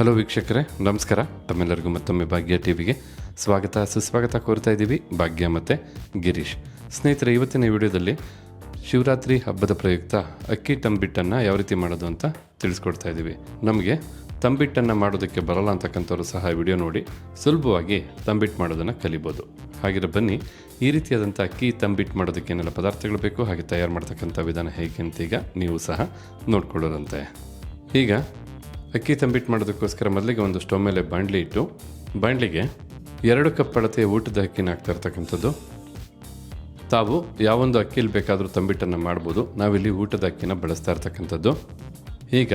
Hello ವೀಕ್ಷಕರೇ, ನಮಸ್ಕಾರ. ತಮ್ಮೆಲ್ಲರಿಗೂ ಮತ್ತೊಮ್ಮೆ ಭಾಗ್ಯ ಟಿವಿಗೆ ಸ್ವಾಗತ, ಸುಸ್ವಾಗತ ಕೋರ್ತಾ ಇದ್ದೀವಿ. ಭಾಗ್ಯ ಮತ್ತು ಗಿರೀಶ್. ಸ್ನೇಹಿತರೆ, ಇವತ್ತಿನ ವಿಡಿಯೋದಲ್ಲಿ ಶಿವರಾತ್ರಿ ಹಬ್ಬದ ಪ್ರಯುಕ್ತ ಅಕ್ಕಿ ತಂಬಿಟ್ಟನ್ನು ಯಾವ ರೀತಿ ಮಾಡೋದು ಅಂತ ತಿಳಿಸ್ಕೊಡ್ತಾ ಇದ್ದೀವಿ. ನಮಗೆ ತಂಬಿಟ್ಟನ್ನು ಮಾಡೋದಕ್ಕೆ ಬರಲ್ಲ ಅಂತಕ್ಕಂಥವ್ರು ಸಹ ವಿಡಿಯೋ ನೋಡಿ, ಸುಲಭವಾಗಿ ತಂಬಿಟ್ಟು ಮಾಡೋದನ್ನು ಕಲಿಬೋದು. ಹಾಗಿರೋ ಬನ್ನಿ, ಈ ರೀತಿಯಾದಂಥ ಅಕ್ಕಿ ತಂಬಿಟ್ಟು ಮಾಡೋದಕ್ಕೆ ಏನೆಲ್ಲ ಪದಾರ್ಥಗಳು ಬೇಕು, ಹಾಗೆ ತಯಾರು ಮಾಡ್ತಕ್ಕಂಥ ವಿಧಾನ ಹೇಗೆ ಅಂತ ಈಗ ನೀವು ಸಹ ನೋಡ್ಕೊಳ್ಳೋರಂತೆ. ಈಗ ಅಕ್ಕಿ ತಂಬಿಟ್ಟು ಮಾಡೋದಕ್ಕೋಸ್ಕರ ಮೊದಲಿಗೆ ಒಂದು ಸ್ಟವ್ ಮೇಲೆ ಬಾಂಡ್ಲಿ ಇಟ್ಟು ಬಾಣಲಿಗೆ ಎರಡು ಕಪ್ ಅಳತೆಯ ಊಟದ ಅಕ್ಕಿನ ಹಾಕ್ತಾ ಇರ್ತಕ್ಕಂಥದ್ದು. ತಾವು ಯಾವೊಂದು ಅಕ್ಕಿಲಿ ಬೇಕಾದರೂ ತಂಬಿಟ್ಟನ್ನು ಮಾಡ್ಬೋದು. ನಾವಿಲ್ಲಿ ಊಟದ ಅಕ್ಕಿನ ಬಳಸ್ತಾ ಇರ್ತಕ್ಕಂಥದ್ದು. ಈಗ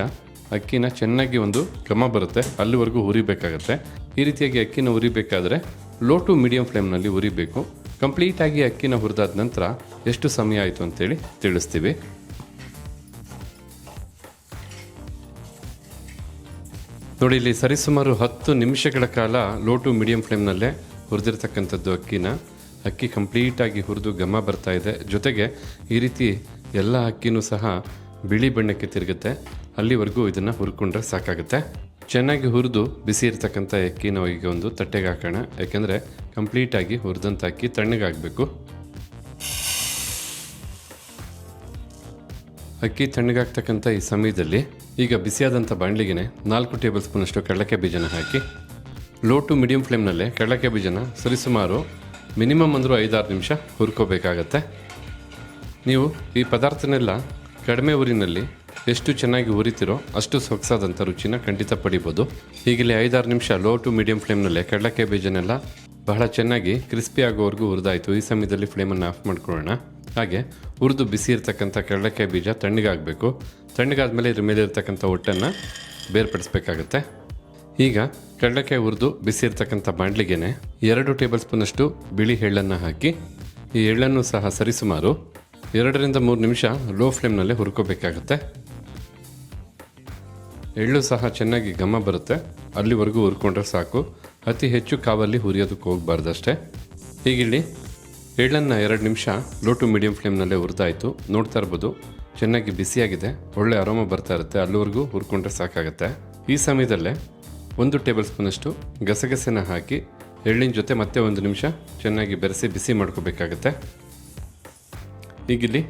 ಅಕ್ಕಿನ ಚೆನ್ನಾಗಿ ಒಂದು ಘಮ ಬರುತ್ತೆ. ಅಲ್ಲಿವರೆಗೂ ಹುರಿಬೇಕಾಗತ್ತೆ. ಈ ರೀತಿಯಾಗಿ ಅಕ್ಕಿನ ಹುರಿಬೇಕಾದ್ರೆ ಲೋ ಟು ಮೀಡಿಯಂ ಫ್ಲೇಮ್ನಲ್ಲಿ ಹುರಿಬೇಕು. ಕಂಪ್ಲೀಟಾಗಿ ಅಕ್ಕಿನ ಹುರಿದಾದ ನಂತರ ಎಷ್ಟು ಸಮಯ ಆಯಿತು ಅಂತೇಳಿ ತಿಳಿಸ್ತೀವಿ. ನೋಡಿ, ಇಲ್ಲಿ ಸರಿಸುಮಾರು ಹತ್ತು ನಿಮಿಷಗಳ ಕಾಲ ಲೋ ಟು ಮೀಡಿಯಂ ಫ್ಲೇಮ್ನಲ್ಲೇ ಹುರಿದಿರ್ತಕ್ಕಂಥದ್ದು ಅಕ್ಕಿನ. ಅಕ್ಕಿ ಕಂಪ್ಲೀಟಾಗಿ ಹುರಿದು ಘಮ ಬರ್ತಾ ಇದೆ. ಜೊತೆಗೆ ಈ ರೀತಿ ಎಲ್ಲ ಅಕ್ಕಿನೂ ಸಹ ಬಿಳಿ ಬಣ್ಣಕ್ಕೆ ತಿರುಗುತ್ತೆ. ಅಲ್ಲಿವರೆಗೂ ಇದನ್ನು ಹುರ್ಕೊಂಡ್ರೆ ಸಾಕಾಗುತ್ತೆ. ಚೆನ್ನಾಗಿ ಹುರಿದು ಬಿಸಿ ಇರ್ತಕ್ಕಂಥ ಅಕ್ಕಿನ ಈಗ ಒಂದು ತಟ್ಟೆಗೆ ಹಾಕೋಣ. ಯಾಕೆಂದರೆ ಕಂಪ್ಲೀಟಾಗಿ ಹುರಿದಂಥ ಅಕ್ಕಿ ತಣ್ಣಗಾಗಬೇಕು ಅಕ್ಕಿ ತಣ್ಣಗಾಗ್ತಕ್ಕಂಥ ಈ ಸಮಯದಲ್ಲಿ ಈಗ ಬಿಸಿಯಾದಂಥ ಬಾಣಲಿಗೆ ನಾಲ್ಕು ಟೇಬಲ್ ಸ್ಪೂನಷ್ಟು ಕಡಲೆಕಾಯಿ ಬೀಜನ ಹಾಕಿ ಲೋ ಟು ಮೀಡಿಯಂ ಫ್ಲೇಮ್ನಲ್ಲೇ ಕಡಲೆಕಾಯಿ ಬೀಜನ ಸರಿಸುಮಾರು ಮಿನಿಮಮ್ ಅಂದರೂ ಐದಾರು ನಿಮಿಷ ಹುರ್ಕೋಬೇಕಾಗತ್ತೆ. ನೀವು ಈ ಪದಾರ್ಥನೆಲ್ಲ ಕಡಿಮೆ ಊರಿನಲ್ಲಿ ಎಷ್ಟು ಚೆನ್ನಾಗಿ ಉರಿತಿರೋ ಅಷ್ಟು ಸೊಗಸಾದಂಥ ರುಚಿನ ಖಂಡಿತ ಪಡಿಬೋದು. ಈಗಲೇ ಐದಾರು ನಿಮಿಷ ಲೋ ಟು ಮೀಡಿಯಂ ಫ್ಲೇಮ್ನಲ್ಲೇ ಕಡಲೆಕಾಯಿ ಬೀಜನೆಲ್ಲ ಬಹಳ ಚೆನ್ನಾಗಿ ಕ್ರಿಸ್ಪಿ ಆಗೋವರೆಗೂ ಹುರಿದಾಯಿತು. ಈ ಸಮಯದಲ್ಲಿ ಫ್ಲೇಮನ್ನು ಆಫ್ ಮಾಡ್ಕೊಳ್ಳೋಣ. ಹಾಗೆ ಹುರಿದು ಬಿಸಿ ಇರ್ತಕ್ಕಂಥ ಕಡಲೆಕಾಯಿ ಬೀಜ ತಣ್ಣಗಾಗಬೇಕು. ತಣ್ಣಗಾದ್ಮೇಲೆ ಇದ್ರ ಮೇಲೆ ಇರ್ತಕ್ಕಂಥ ಒಟ್ಟನ್ನು ಬೇರ್ಪಡಿಸ್ಬೇಕಾಗತ್ತೆ. ಈಗ ಕಡಲೆಕಾಯಿ ಹುರಿದು ಬಿಸಿ ಇರ್ತಕ್ಕಂಥ ಬಾಣಲಿಗೆನೆ ಎರಡು ಟೇಬಲ್ ಸ್ಪೂನಷ್ಟು ಬಿಳಿ ಎಳ್ಳನ್ನು ಹಾಕಿ, ಈ ಎಳ್ಳನ್ನು ಸಹ ಸರಿಸುಮಾರು ಎರಡರಿಂದ ಮೂರು ನಿಮಿಷ ಲೋ ಫ್ಲೇಮ್ನಲ್ಲೇ ಹುರ್ಕೋಬೇಕಾಗತ್ತೆ. ಎಳ್ಳು ಸಹ ಚೆನ್ನಾಗಿ ಘಮ ಬರುತ್ತೆ. ಅಲ್ಲಿವರೆಗೂ ಹುರ್ಕೊಂಡ್ರೆ ಸಾಕು. ಅತಿ ಹೆಚ್ಚು ಕಾವಲ್ಲಿ ಹುರಿಯೋದಕ್ಕೆ ಹೋಗಬಾರ್ದಷ್ಟೇ. ಹೀಗಿಲ್ಲಿ ಎಳ್ಳನ್ನು ಎರಡು ನಿಮಿಷ ಲೋ ಟು ಮೀಡಿಯಂ ಫ್ಲೇಮ್ನಲ್ಲೇ ಹುರಿದಾಯಿತು. ನೋಡ್ತಾ ಇರ್ಬೋದು. ಚೆನ್ನಾಗಿ ಬಿಸಿಯಾಗಿದೆ, ಒಳ್ಳೆ ಅರೋಮ ಬರ್ತಾ ಇರುತ್ತೆ, ಅಲ್ಲಿವರೆಗೂ ಹುರ್ಕೊಂಡ್ರೆ ಸಾಕಾಗುತ್ತೆ. ಈ ಸಮಯದಲ್ಲೇ ಒಂದು ಟೇಬಲ್ ಸ್ಪೂನಷ್ಟು ಗಸಗಸೆನ ಹಾಕಿ ಎಳ್ಳಿನ ಜೊತೆ ಮತ್ತೆ ಒಂದು ನಿಮಿಷ ಚೆನ್ನಾಗಿ ಬೆರೆಸಿ ಬಿಸಿ ಮಾಡ್ಕೋಬೇಕಾಗತ್ತೆ. ಈಗಿಲ್ಲಿ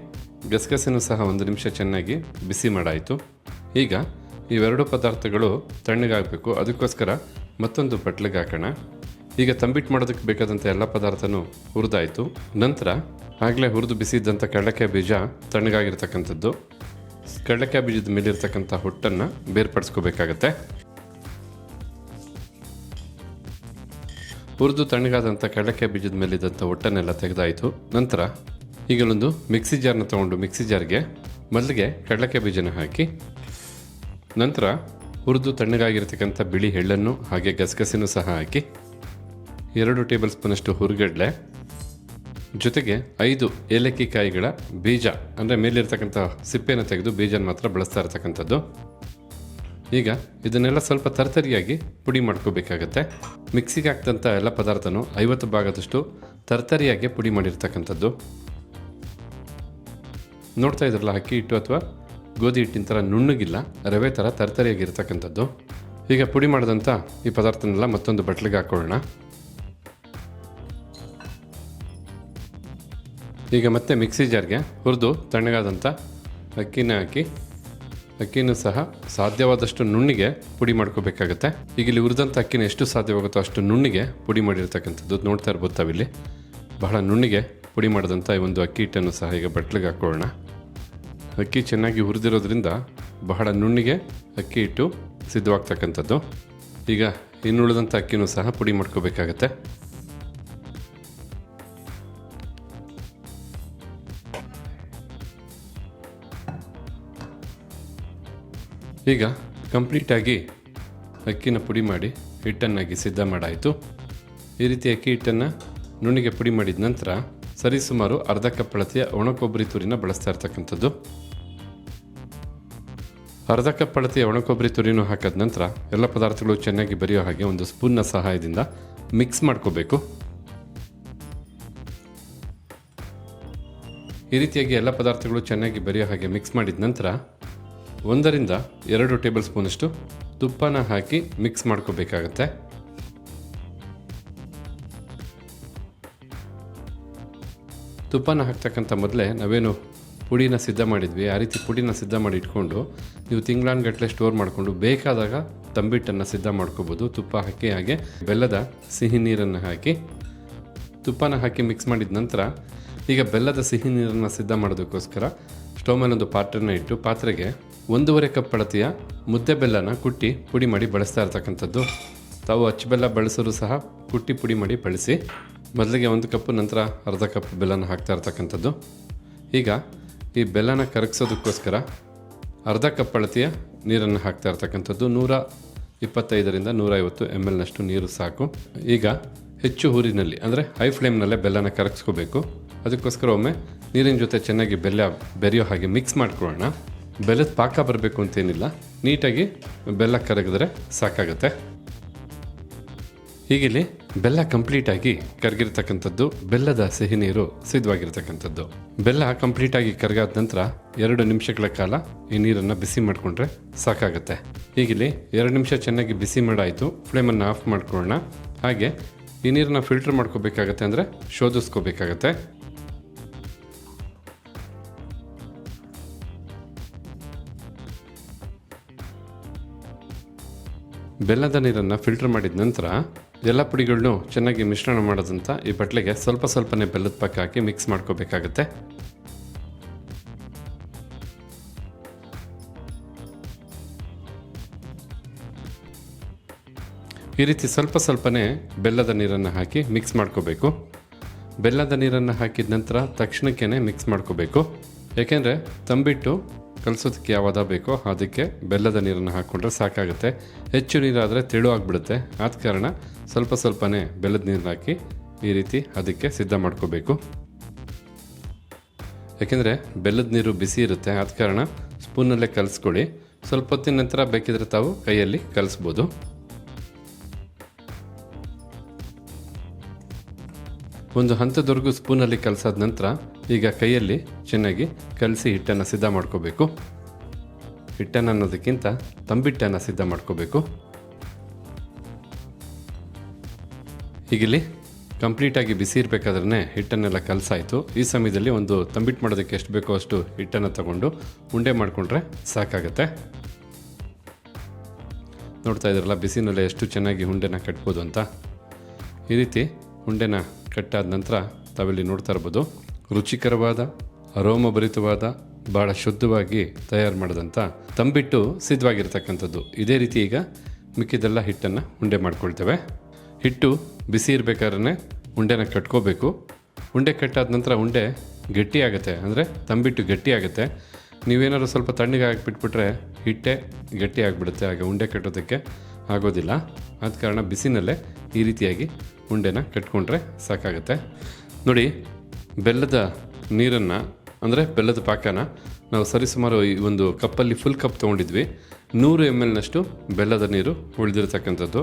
ಗಸಗಸೆನೂ ಸಹ ಒಂದು ನಿಮಿಷ ಚೆನ್ನಾಗಿ ಬಿಸಿ ಮಾಡಾಯಿತು. ಈಗ ಇವೆರಡು ಪದಾರ್ಥಗಳು ತಣ್ಣಗಾಗಬೇಕು, ಅದಕ್ಕೋಸ್ಕರ ಮತ್ತೊಂದು ಬಟ್ಲಿಗೆ ಹಾಕೋಣ. ಈಗ ತಂಬಿಟ್ಟು ಮಾಡೋದಕ್ಕೆ ಬೇಕಾದಂಥ ಎಲ್ಲ ಪದಾರ್ಥನೂ ಹುರಿದಾಯಿತು. ನಂತರ ಆಗಲೇ ಹುರಿದು ಬಿಸಿದ್ದಂಥ ಕಡಲೆಕಾಯಿ ಬೀಜ ತಣ್ಣಗಾಗಿರ್ತಕ್ಕಂಥದ್ದು. ಕಡಲೆಕಾಯಿ ಬೀಜದ ಮೇಲಿರ್ತಕ್ಕಂಥ ಹೊಟ್ಟನ್ನು ಬೇರ್ಪಡಿಸ್ಕೋಬೇಕಾಗತ್ತೆ. ಹುರಿದು ತಣ್ಣಗಾದಂಥ ಕಡಲೆಕಾಯಿ ಬೀಜದ ಮೇಲಿದ್ದಂಥ ಹೊಟ್ಟನ್ನೆಲ್ಲ ತೆಗೆದಾಯಿತು. ನಂತರ ಈಗಲೊಂದು ಮಿಕ್ಸಿ ಜಾರ್ನ ತಗೊಂಡು ಮಿಕ್ಸಿ ಜಾರ್ಗೆ ಮೊದಲಿಗೆ ಕಡಲೆಕಾಯಿ ಬೀಜನ ಹಾಕಿ, ನಂತರ ಹುರಿದು ತಣ್ಣಗಾಗಿರ್ತಕ್ಕಂಥ ಬಿಳಿ ಎಳ್ಳನ್ನು ಹಾಗೆ ಗಸಗಸೆನೂ ಸಹ ಹಾಕಿ, ಎರಡು ಟೇಬಲ್ ಸ್ಪೂನಷ್ಟು ಹುರುಗಡ್ಲೆ ಜೊತೆಗೆ ಐದು ಏಲಕ್ಕಿ ಕಾಯಿಗಳ ಬೀಜ, ಅಂದರೆ ಮೇಲಿರ್ತಕ್ಕಂಥ ಸಿಪ್ಪೆನ ತೆಗೆದು ಬೀಜನ ಮಾತ್ರ ಬಳಸ್ತಾ ಇರ್ತಕ್ಕಂಥದ್ದು. ಈಗ ಇದನ್ನೆಲ್ಲ ಸ್ವಲ್ಪ ತರ್ತರಿಯಾಗಿ ಪುಡಿ ಮಾಡ್ಕೋಬೇಕಾಗತ್ತೆ. ಮಿಕ್ಸಿಗೆ ಹಾಕ್ದಂಥ ಎಲ್ಲ ಪದಾರ್ಥನೂ ಐವತ್ತು ಭಾಗದಷ್ಟು ತರ್ತರಿಯಾಗಿ ಪುಡಿ ಮಾಡಿರ್ತಕ್ಕಂಥದ್ದು. ನೋಡ್ತಾ ಇದ್ರಲ್ಲ, ಅಕ್ಕಿ ಹಿಟ್ಟು ಅಥವಾ ಗೋಧಿ ಹಿಟ್ಟಿನ ಥರ ನುಣ್ಣಗಿಲ್ಲ, ರವೆ ಥರ ತರ್ತರಿಯಾಗಿರ್ತಕ್ಕಂಥದ್ದು ಈಗ ಪುಡಿ ಮಾಡಿದಂಥ ಈ ಪದಾರ್ಥನೆಲ್ಲ ಮತ್ತೊಂದು ಬಟ್ಲಿಗೆ ಹಾಕೊಳ್ಳೋಣ. ಈಗ ಮತ್ತೆ ಮಿಕ್ಸಿ ಜಾರ್ಗೆ ಹುರಿದು ತಣ್ಣಗಾದಂಥ ಅಕ್ಕಿನ ಹಾಕಿ, ಅಕ್ಕಿನೂ ಸಹ ಸಾಧ್ಯವಾದಷ್ಟು ನುಣ್ಣಿಗೆ ಪುಡಿ ಮಾಡ್ಕೋಬೇಕಾಗತ್ತೆ. ಈಗ ಇಲ್ಲಿ ಹುರಿದಂಥ ಅಕ್ಕಿನ ಎಷ್ಟು ಸಾಧ್ಯವಾಗುತ್ತೋ ಅಷ್ಟು ನುಣ್ಣಿಗೆ ಪುಡಿ ಮಾಡಿರ್ತಕ್ಕಂಥದ್ದು ನೋಡ್ತಾ ಇರ್ಬೋದು ತಾವಿಲ್ಲಿ. ಬಹಳ ನುಣ್ಣಿಗೆ ಪುಡಿ ಮಾಡಿದಂಥ ಈ ಒಂದು ಅಕ್ಕಿ ಹಿಟ್ಟನ್ನು ಸಹ ಈಗ ಬಟ್ಲಿಗೆ ಹಾಕೊಳ್ಳೋಣ. ಅಕ್ಕಿ ಚೆನ್ನಾಗಿ ಹುರಿದಿರೋದ್ರಿಂದ ಬಹಳ ನುಣ್ಣಿಗೆ ಅಕ್ಕಿ ಹಿಟ್ಟು ಸಿದ್ಧವಾಗ್ತಕ್ಕಂಥದ್ದು. ಈಗ ಇನ್ನುಳಿದಂಥ ಅಕ್ಕಿನೂ ಸಹ ಪುಡಿ ಮಾಡ್ಕೋಬೇಕಾಗತ್ತೆ. ಈಗ ಕಂಪ್ಲೀಟಾಗಿ ಅಕ್ಕಿನ ಪುಡಿ ಮಾಡಿ ಹಿಟ್ಟನ್ನಾಗಿ ಸಿದ್ಧ ಮಾಡಾಯಿತು. ಈ ರೀತಿ ಅಕ್ಕಿ ಹಿಟ್ಟನ್ನು ನುಣ್ಣಿಗೆ ಪುಡಿ ಮಾಡಿದ ನಂತರ ಸರಿಸುಮಾರು ಅರ್ಧ ಕಪ್ ಅಳತೆಯ ಒಣ ಕೊಬ್ಬರಿ ತುರಿನ ಬಳಸ್ತಾ ಇರ್ತಕ್ಕಂಥದ್ದು. ಅರ್ಧ ಕಪ್ ಅಳತೆಯ ಒಣ ಕೊಬ್ಬರಿ ತುರಿನೂ ಹಾಕಿದ ನಂತರ ಎಲ್ಲ ಪದಾರ್ಥಗಳು ಚೆನ್ನಾಗಿ ಬರೆಯೋ ಹಾಗೆ ಒಂದು ಸ್ಪೂನ್ನ ಸಹಾಯದಿಂದ ಮಿಕ್ಸ್ ಮಾಡ್ಕೋಬೇಕು. ಈ ರೀತಿಯಾಗಿ ಎಲ್ಲ ಪದಾರ್ಥಗಳು ಚೆನ್ನಾಗಿ ಬರೆಯೋ ಹಾಗೆ ಮಿಕ್ಸ್ ಮಾಡಿದ ನಂತರ ಒಂದರಿಂದ ಎರಡು ಟೇಬಲ್ ಸ್ಪೂನಷ್ಟು ತುಪ್ಪನ ಹಾಕಿ ಮಿಕ್ಸ್ ಮಾಡ್ಕೋಬೇಕಾಗತ್ತೆ. ತುಪ್ಪನ ಹಾಕ್ತಕ್ಕಂಥ ಮೊದಲೇ ನಾವೇನು ಪುಡಿನ ಸಿದ್ಧ ಮಾಡಿದ್ವಿ. ಆ ರೀತಿ ಪುಡಿನ ಸಿದ್ಧ ಮಾಡಿ ಇಟ್ಕೊಂಡು ನೀವು ತಿಂಗಳಾನ್ಗಟ್ಟಲೆ ಸ್ಟೋರ್ ಮಾಡಿಕೊಂಡು ಬೇಕಾದಾಗ ತಂಬಿಟ್ಟನ್ನು ಸಿದ್ಧ ಮಾಡ್ಕೋಬೋದು. ತುಪ್ಪ ಹಾಕಿ ಹಾಗೆ ಬೆಲ್ಲದ ಸಿಹಿ ನೀರನ್ನು ಹಾಕಿ ತುಪ್ಪನ ಹಾಕಿ ಮಿಕ್ಸ್ ಮಾಡಿದ ನಂತರ ಈಗ ಬೆಲ್ಲದ ಸಿಹಿ ನೀರನ್ನು ಸಿದ್ಧ ಮಾಡೋದಕ್ಕೋಸ್ಕರ ಸ್ಟವ್ ಒಂದು ಪಾತ್ರೆನ ಇಟ್ಟು ಪಾತ್ರೆಗೆ ಒಂದೂವರೆ ಕಪ್ ಅಳತೆಯ ಮುದ್ದೆ ಬೆಲ್ಲನ ಕುಟ್ಟಿ ಪುಡಿ ಮಾಡಿ ಬಳಸ್ತಾ ಇರ್ತಕ್ಕಂಥದ್ದು. ತಾವು ಅಚ್ಚು ಬೆಲ್ಲ ಬಳಸಲು ಸಹ ಕುಟ್ಟಿ ಪುಡಿ ಮಾಡಿ ಬಳಸಿ, ಮೊದಲಿಗೆ ಒಂದು ಕಪ್ಪು ನಂತರ ಅರ್ಧ ಕಪ್ ಬೆಲ್ಲನ ಹಾಕ್ತಾ ಇರ್ತಕ್ಕಂಥದ್ದು. ಈಗ ಈ ಬೆಲ್ಲನ ಕರಗಿಸೋದಕ್ಕೋಸ್ಕರ ಅರ್ಧ ಕಪ್ ಅಳತೆಯ ನೀರನ್ನು ಹಾಕ್ತಾ ಇರ್ತಕ್ಕಂಥದ್ದು. ನೂರ ಇಪ್ಪತ್ತೈದರಿಂದ ನೂರೈವತ್ತು ಎಂ ಎಲ್ನಷ್ಟು ನೀರು ಸಾಕು. ಈಗ ಹೆಚ್ಚು ಊರಿನಲ್ಲಿ ಅಂದರೆ ಹೈ ಫ್ಲೇಮ್ನಲ್ಲೇ ಬೆಲ್ಲನ ಕರಗಿಸ್ಕೋಬೇಕು. ಅದಕ್ಕೋಸ್ಕರ ಒಮ್ಮೆ ನೀರಿನ ಜೊತೆ ಚೆನ್ನಾಗಿ ಬೆಲ್ಲ ಬೆರೆಯೋ ಹಾಗೆ ಮಿಕ್ಸ್ ಮಾಡ್ಕೊಳ್ಳೋಣ. ಬೆಲ್ಲದ ಪಾಕ ಬರಬೇಕು ಅಂತೇನಿಲ್ಲ. ನೀಟಾಗಿ ಬೆಲ್ಲ ಕರಗಿದ್ರೆ ಸಾಕಾಗುತ್ತೆ. ಹೀಗಿಲ್ಲಿ ಬೆಲ್ಲ ಕಂಪ್ಲೀಟಾಗಿ ಕರಗಿರ್ತಕ್ಕಂಥದ್ದು ಬೆಲ್ಲದ ಸಿಹಿ ನೀರು ಸಿದ್ಧವಾಗಿರ್ತಕ್ಕಂಥದ್ದು. ಬೆಲ್ಲ ಕಂಪ್ಲೀಟಾಗಿ ಕರಗಾದ ನಂತರ ಎರಡು ನಿಮಿಷಗಳ ಕಾಲ ಈ ನೀರನ್ನು ಬಿಸಿ ಮಾಡಿಕೊಂಡ್ರೆ ಸಾಕಾಗುತ್ತೆ. ಹೀಗಿಲ್ಲಿ ಎರಡು ನಿಮಿಷ ಚೆನ್ನಾಗಿ ಬಿಸಿ ಮಾಡಾಯಿತು ಫ್ಲೇಮನ್ನು ಆಫ್ ಮಾಡ್ಕೊಳ್ಳೋಣ. ಹಾಗೆ ಈ ನೀರನ್ನು ಫಿಲ್ಟರ್ ಮಾಡ್ಕೋಬೇಕಾಗತ್ತೆ ಅಂದರೆ ಶೋಧಿಸ್ಕೋಬೇಕಾಗತ್ತೆ. ಬೆಲ್ಲದ ನೀರನ್ನು ಫಿಲ್ಟರ್ ಮಾಡಿದ ನಂತರ ಎಲ್ಲ ಪುಡಿಗಳನ್ನು ಚೆನ್ನಾಗಿ ಮಿಶ್ರಣ ಮಾಡೋದಂತ ಈ ಬಟ್ಲಿಗೆ ಸ್ವಲ್ಪ ಸ್ವಲ್ಪನೇ ಬೆಲ್ಲದ ಪಕ್ಕ ಹಾಕಿ ಮಿಕ್ಸ್ ಮಾಡ್ಕೋಬೇಕಾಗತ್ತೆ. ಈ ರೀತಿ ಸ್ವಲ್ಪ ಸ್ವಲ್ಪನೇ ಬೆಲ್ಲದ ನೀರನ್ನು ಹಾಕಿ ಮಿಕ್ಸ್ ಮಾಡ್ಕೋಬೇಕು. ಬೆಲ್ಲದ ನೀರನ್ನು ಹಾಕಿದ ನಂತರ ತಕ್ಷಣಕ್ಕೇ ಮಿಕ್ಸ್ ಮಾಡ್ಕೋಬೇಕು. ಏಕೆಂದರೆ ತಂಬಿಟ್ಟು ಕಲಿಸೋದಕ್ಕೆ ಯಾವಾಗ ಬೇಕೋ ಅದಕ್ಕೆ ಬೆಲ್ಲದ ನೀರನ್ನು ಹಾಕ್ಕೊಂಡ್ರೆ ಸಾಕಾಗುತ್ತೆ. ಹೆಚ್ಚು ನೀರಾದರೆ ತೆಳು ಆಗಿಬಿಡುತ್ತೆ. ಆದ ಕಾರಣ ಸ್ವಲ್ಪ ಸ್ವಲ್ಪನೇ ಬೆಲ್ಲದ ನೀರನ್ನ ಹಾಕಿ ಈ ರೀತಿ ಅದಕ್ಕೆ ಸಿದ್ಧ ಮಾಡ್ಕೋಬೇಕು. ಯಾಕೆಂದರೆ ಬೆಲ್ಲದ ನೀರು ಬಿಸಿ ಇರುತ್ತೆ. ಆದ ಕಾರಣ ಸ್ಪೂನಲ್ಲೇ ಕಲಿಸ್ಕೊಳ್ಳಿ. ಸ್ವಲ್ಪ ಹೊತ್ತಿನ ನಂತರ ಬೇಕಿದ್ರೆ ತಾವು ಕೈಯಲ್ಲಿ ಕಲಿಸ್ಬೋದು. ಒಂದು ಹಂತದವರೆಗೂ ಸ್ಪೂನಲ್ಲಿ ಕಲಸಾದ ನಂತರ ಈಗ ಕೈಯಲ್ಲಿ ಚೆನ್ನಾಗಿ ಕಲಸಿ ಹಿಟ್ಟನ್ನು ಸಿದ್ಧ ಮಾಡ್ಕೋಬೇಕು. ಹಿಟ್ಟನ್ನು ಅನ್ನೋದಕ್ಕಿಂತ ತಂಬಿಟ್ಟನ್ನು ಸಿದ್ಧ ಮಾಡ್ಕೋಬೇಕು. ಈಗಿಲ್ಲಿ ಕಂಪ್ಲೀಟಾಗಿ ಬಿಸಿ ಇರಬೇಕಾದ್ರೆ ಹಿಟ್ಟನ್ನೆಲ್ಲ ಕಲಸಾಯಿತು. ಈ ಸಮಯದಲ್ಲಿ ಒಂದು ತಂಬಿಟ್ಟು ಮಾಡೋದಕ್ಕೆ ಎಷ್ಟು ಬೇಕೋ ಅಷ್ಟು ಹಿಟ್ಟನ್ನು ತಗೊಂಡು ಉಂಡೆ ಮಾಡಿಕೊಂಡ್ರೆ ಸಾಕಾಗತ್ತೆ. ನೋಡ್ತಾ ಇದ್ರಲ್ಲ ಬಿಸಿನಲ್ಲೇ ಎಷ್ಟು ಚೆನ್ನಾಗಿ ಉಂಡೆನ ಕಟ್ಬೋದು ಅಂತ. ಈ ರೀತಿ ಉಂಡೆನ ಕಟ್ಟಾದ ನಂತರ ತಾವಿಲ್ಲಿ ನೋಡ್ತಾ ಇರ್ಬೋದು, ರುಚಿಕರವಾದ, ಅರೋಮಭರಿತವಾದ ಭಾಳ ಶುದ್ಧವಾಗಿ ತಯಾರು ಮಾಡಿದಂಥ ತಂಬಿಟ್ಟು ಸಿದ್ಧವಾಗಿರ್ತಕ್ಕಂಥದ್ದು. ಇದೇ ರೀತಿ ಈಗ ಮಿಕ್ಕಿದೆಲ್ಲ ಹಿಟ್ಟನ್ನು ಉಂಡೆ ಮಾಡ್ಕೊಳ್ತೇವೆ. ಹಿಟ್ಟು ಬಿಸಿ ಇರಬೇಕಾದ್ರೆ ಉಂಡೆನ ಕಟ್ಕೋಬೇಕು. ಉಂಡೆ ಕಟ್ಟಾದ ನಂತರ ಉಂಡೆ ಗಟ್ಟಿಯಾಗುತ್ತೆ ಅಂದರೆ ತಂಬಿಟ್ಟು ಗಟ್ಟಿಯಾಗುತ್ತೆ ನೀವೇನಾದ್ರು ಸ್ವಲ್ಪ ತಣ್ಣಗೆ ಹಾಕಿಬಿಟ್ಬಿಟ್ರೆ ಹಿಟ್ಟೆ ಗಟ್ಟಿ ಆಗಿಬಿಡುತ್ತೆ ಆಗ ಉಂಡೆ ಕಟ್ಟೋದಕ್ಕೆ ಆಗೋದಿಲ್ಲ. ಆದ ಕಾರಣ ಬಿಸಿನಲ್ಲೇ ಈ ರೀತಿಯಾಗಿ ಉಂಡೆನ ಕಟ್ಕೊಂಡ್ರೆ ಸಾಕಾಗುತ್ತೆ. ನೋಡಿ, ಬೆಲ್ಲದ ನೀರನ್ನು, ಅಂದರೆ ಬೆಲ್ಲದ ಪಾಕನ ನಾವು ಸರಿಸುಮಾರು ಈ ಒಂದು ಕಪ್ಪಲ್ಲಿ ಫುಲ್ ಕಪ್ ತೊಗೊಂಡಿದ್ವಿ. ನೂರು ಎಂ ಎಲ್ನಷ್ಟು ಬೆಲ್ಲದ ನೀರು ಉಳಿದಿರ್ತಕ್ಕಂಥದ್ದು.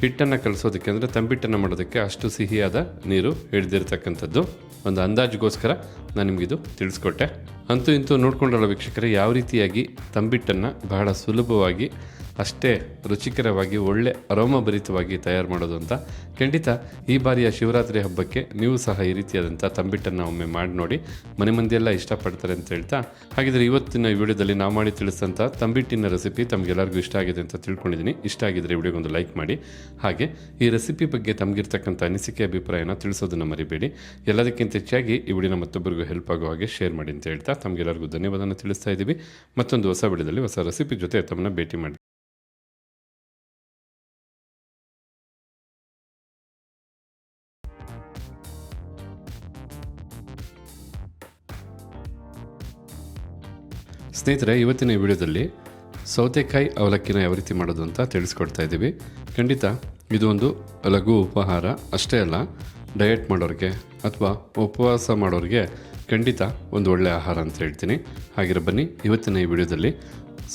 ಹಿಟ್ಟನ್ನು ಕಲಿಸೋದಕ್ಕೆ ಅಂದರೆ ತಂಬಿಟ್ಟನ್ನು ಮಾಡೋದಕ್ಕೆ ಅಷ್ಟು ಸಿಹಿಯಾದ ನೀರು ಹಿಡಿದಿರ್ತಕ್ಕಂಥದ್ದು. ಒಂದು ಅಂದಾಜುಗೋಸ್ಕರ ನಾನು ನಿಮಗಿದು ತಿಳಿಸ್ಕೊಟ್ಟೆ. ಅಂತೂ ಇಂತೂ ನೋಡ್ಕೊಂಡಲ್ಲ ವೀಕ್ಷಕರೇ, ಯಾವ ರೀತಿಯಾಗಿ ತಂಬಿಟ್ಟನ್ನು ಬಹಳ ಸುಲಭವಾಗಿ ಅಷ್ಟೇ ರುಚಿಕರವಾಗಿ, ಒಳ್ಳೆ ಅರೋಮಭರಿತವಾಗಿ ತಯಾರು ಮಾಡೋದು ಅಂತ. ಖಂಡಿತ ಈ ಬಾರಿಯ ಶಿವರಾತ್ರಿ ಹಬ್ಬಕ್ಕೆ ನೀವು ಸಹ ಈ ರೀತಿಯಾದಂಥ ತಂಬಿಟ್ಟನ್ನು ಒಮ್ಮೆ ಮಾಡಿ ನೋಡಿ. ಮನೆ ಮಂದಿಯೆಲ್ಲ ಇಷ್ಟಪಡ್ತಾರೆ ಅಂತ ಹೇಳ್ತಾ. ಹಾಗಿದ್ರೆ ಇವತ್ತಿನ ವಿಡಿಯೋದಲ್ಲಿ ನಾವು ಮಾಡಿ ತಿಳಿಸಿದಂಥ ತಂಬಿಟ್ಟಿನ ರೆಸಿಪಿ ತಮಗೆಲ್ಲರಿಗೂ ಇಷ್ಟ ಆಗಿದೆ ಅಂತ ತಿಳ್ಕೊಂಡಿದ್ದೀನಿ. ಇಷ್ಟ ಆಗಿದ್ರೆ ವಿಡಿಯೋಗೊಂದು ಲೈಕ್ ಮಾಡಿ. ಹಾಗೆ ಈ ರೆಸಿಪಿ ಬಗ್ಗೆ ತಮಗಿರ್ತಕ್ಕಂಥ ಅನಿಸಿಕೆ, ಅಭಿಪ್ರಾಯನ ತಿಳಿಸೋದನ್ನು ಮರಿಬೇಡಿ. ಎಲ್ಲದಕ್ಕಿಂತ ಹೆಚ್ಚಾಗಿ ಈ ವಿಡಿಯೋನ ಮತ್ತೊಬ್ಬರಿಗೂ ಹೆಲ್ಪ್ ಆಗೋ ಹಾಗೆ ಶೇರ್ ಮಾಡಿ ಅಂತ ಹೇಳ್ತಾ ತಮಗೆಲ್ಲರಿಗೂ ಧನ್ಯವಾದನ ತಿಳಿಸ್ತಾ ಇದ್ದೀವಿ. ಮತ್ತೊಂದು ಹೊಸ ವಿಡಿಯೋದಲ್ಲಿ ಹೊಸ ರೆಸಿಪಿ ಜೊತೆ ತಮ್ಮನ್ನು ಭೇಟಿ ಮಾಡಿ ಸ್ನೇಹಿತರೆ, ಇವತ್ತಿನ ಈ ವಿಡಿಯೋದಲ್ಲಿ ಸೌತೆಕಾಯಿ ಅವಲಕ್ಕಿನ ಯಾವ ರೀತಿ ಮಾಡೋದು ಅಂತ ತಿಳಿಸ್ಕೊಡ್ತಾ ಇದ್ದೀವಿ. ಖಂಡಿತ ಇದು ಒಂದು ಲಘು ಉಪಹಾರ, ಅಷ್ಟೇ ಅಲ್ಲ ಡಯಟ್ ಮಾಡೋರಿಗೆ ಅಥವಾ ಉಪವಾಸ ಮಾಡೋರಿಗೆ ಖಂಡಿತ ಒಂದು ಒಳ್ಳೆಯ ಆಹಾರ ಅಂತ ಹೇಳ್ತೀನಿ. ಹಾಗಿರೋ ಬನ್ನಿ, ಇವತ್ತಿನ ಈ ವಿಡಿಯೋದಲ್ಲಿ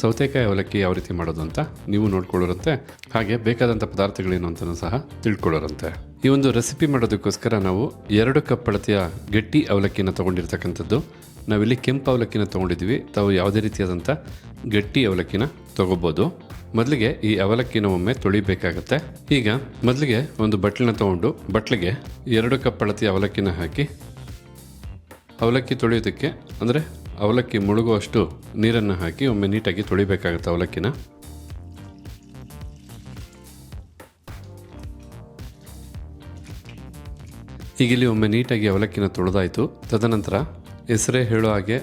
ಸೌತೆಕಾಯಿ ಅವಲಕ್ಕಿ ಯಾವ ರೀತಿ ಮಾಡೋದು ಅಂತ ನೀವು ನೋಡ್ಕೊಳ್ಳೋರಂತೆ, ಹಾಗೆ ಬೇಕಾದಂಥ ಪದಾರ್ಥಗಳೇನು ಅಂತಲೂ ಸಹ ತಿಳ್ಕೊಳ್ಳೋರಂತೆ. ಈ ಒಂದು ರೆಸಿಪಿ ಮಾಡೋದಕ್ಕೋಸ್ಕರ ನಾವು ಎರಡು ಕಪ್ ಅಳತೆಯ ಗಟ್ಟಿ ಅವಲಕ್ಕಿನ ತೊಗೊಂಡಿರ್ತಕ್ಕಂಥದ್ದು ನಾವಿಲ್ಲಿ ಕೆಂಪು ಅವಲಕ್ಕಿನ ತೊಗೊಂಡಿದ್ದೀವಿ. ತಾವು ಯಾವುದೇ ರೀತಿಯಾದಂಥ ಗಟ್ಟಿ ಅವಲಕ್ಕಿನ ತೊಗೋಬೋದು. ಮೊದಲಿಗೆ ಈ ಅವಲಕ್ಕಿನ ಒಮ್ಮೆ ತೊಳಿಬೇಕಾಗತ್ತೆ. ಈಗ ಮೊದಲಿಗೆ ಒಂದು ಬಟ್ಲನ್ನ ತೊಗೊಂಡು ಬಟ್ಲಿಗೆ ಎರಡು ಕಪ್ ಅಳತಿ ಅವಲಕ್ಕಿನ ಹಾಕಿ, ಅವಲಕ್ಕಿ ತೊಳೆಯೋದಕ್ಕೆ ಅಂದರೆ ಅವಲಕ್ಕಿ ಮುಳುಗುವಷ್ಟು ನೀರನ್ನು ಹಾಕಿ ಒಮ್ಮೆ ನೀಟಾಗಿ ತೊಳಿಬೇಕಾಗತ್ತೆ ಅವಲಕ್ಕಿನ. ಈಗ ಇಲ್ಲಿ ಒಮ್ಮೆ ನೀಟಾಗಿ ಅವಲಕ್ಕಿನ ತೊಳೆದಾಯಿತು. ತದನಂತರ ಹೆಸರೇ ಹೇಳೋ ಹಾಗೆ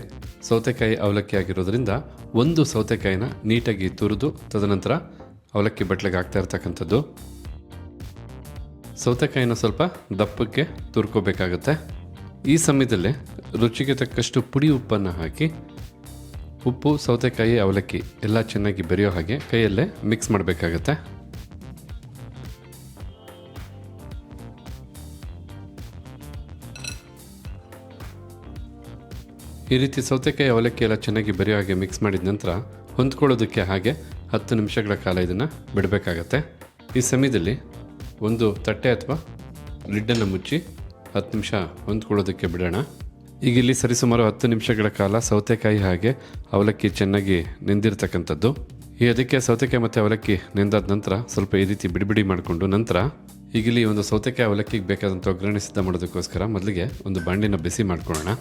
ಸೌತೆಕಾಯಿ ಅವಲಕ್ಕಿ ಆಗಿರೋದ್ರಿಂದ ಒಂದು ಸೌತೆಕಾಯಿನ ನೀಟಾಗಿ ತುರಿದು ತದನಂತರ ಅವಲಕ್ಕಿ ಬಟ್ಲಿಗೆ ಹಾಕ್ತಾ ಇರ್ತಕ್ಕಂಥದ್ದು. ಸೌತೆಕಾಯಿನ ಸ್ವಲ್ಪ ದಪ್ಪಕ್ಕೆ ತುರ್ಕೋಬೇಕಾಗತ್ತೆ. ಈ ಸಮಯದಲ್ಲೇ ರುಚಿಗೆ ತಕ್ಕಷ್ಟು ಪುಡಿ ಉಪ್ಪನ್ನು ಹಾಕಿ ಉಪ್ಪು, ಸೌತೆಕಾಯಿ, ಅವಲಕ್ಕಿ ಎಲ್ಲ ಚೆನ್ನಾಗಿ ಬೆರೆಯೋ ಹಾಗೆ ಕೈಯಲ್ಲೇ ಮಿಕ್ಸ್ ಮಾಡಬೇಕಾಗತ್ತೆ. ಈ ರೀತಿ ಸೌತೆಕಾಯಿ ಅವಲಕ್ಕಿ ಎಲ್ಲ ಚೆನ್ನಾಗಿ ಬರೆಯೋ ಹಾಗೆ ಮಿಕ್ಸ್ ಮಾಡಿದ ನಂತರ ಹೊಂದ್ಕೊಳ್ಳೋದಕ್ಕೆ ಹಾಗೆ ಹತ್ತು ನಿಮಿಷಗಳ ಕಾಲ ಇದನ್ನು ಬಿಡಬೇಕಾಗತ್ತೆ. ಈ ಸಮಯದಲ್ಲಿ ಒಂದು ತಟ್ಟೆ ಅಥವಾ ಲಿಡ್ಡನ್ನು ಮುಚ್ಚಿ ಹತ್ತು ನಿಮಿಷ ಹೊಂದ್ಕೊಳ್ಳೋದಕ್ಕೆ ಬಿಡೋಣ. ಈಗ ಇಲ್ಲಿ ಸರಿಸುಮಾರು ಹತ್ತು ನಿಮಿಷಗಳ ಕಾಲ ಸೌತೆಕಾಯಿ ಹಾಗೆ ಅವಲಕ್ಕಿ ಚೆನ್ನಾಗಿ ನೆಂದಿರ್ತಕ್ಕಂಥದ್ದು. ಈ ಅದಕ್ಕೆ ಸೌತೆಕಾಯಿ ಮತ್ತು ಅವಲಕ್ಕಿ ನೆಂದಾದ ನಂತರ ಸ್ವಲ್ಪ ಈ ರೀತಿ ಬಿಡಿಬಿಡಿ ಮಾಡಿಕೊಂಡು ನಂತರ ಈಗ ಇಲ್ಲಿ ಒಂದು ಸೌತೆಕಾಯಿ ಅವಲಕ್ಕಿಗೆ ಬೇಕಾದಂಥ ಒಗ್ಗರಣೆ ಸಿದ್ಧ ಮಾಡೋದಕ್ಕೋಸ್ಕರ ಮೊದಲಿಗೆ ಒಂದು ಬಾಂಡಿನ ಬಿಸಿ ಮಾಡ್ಕೊಳ್ಳೋಣ.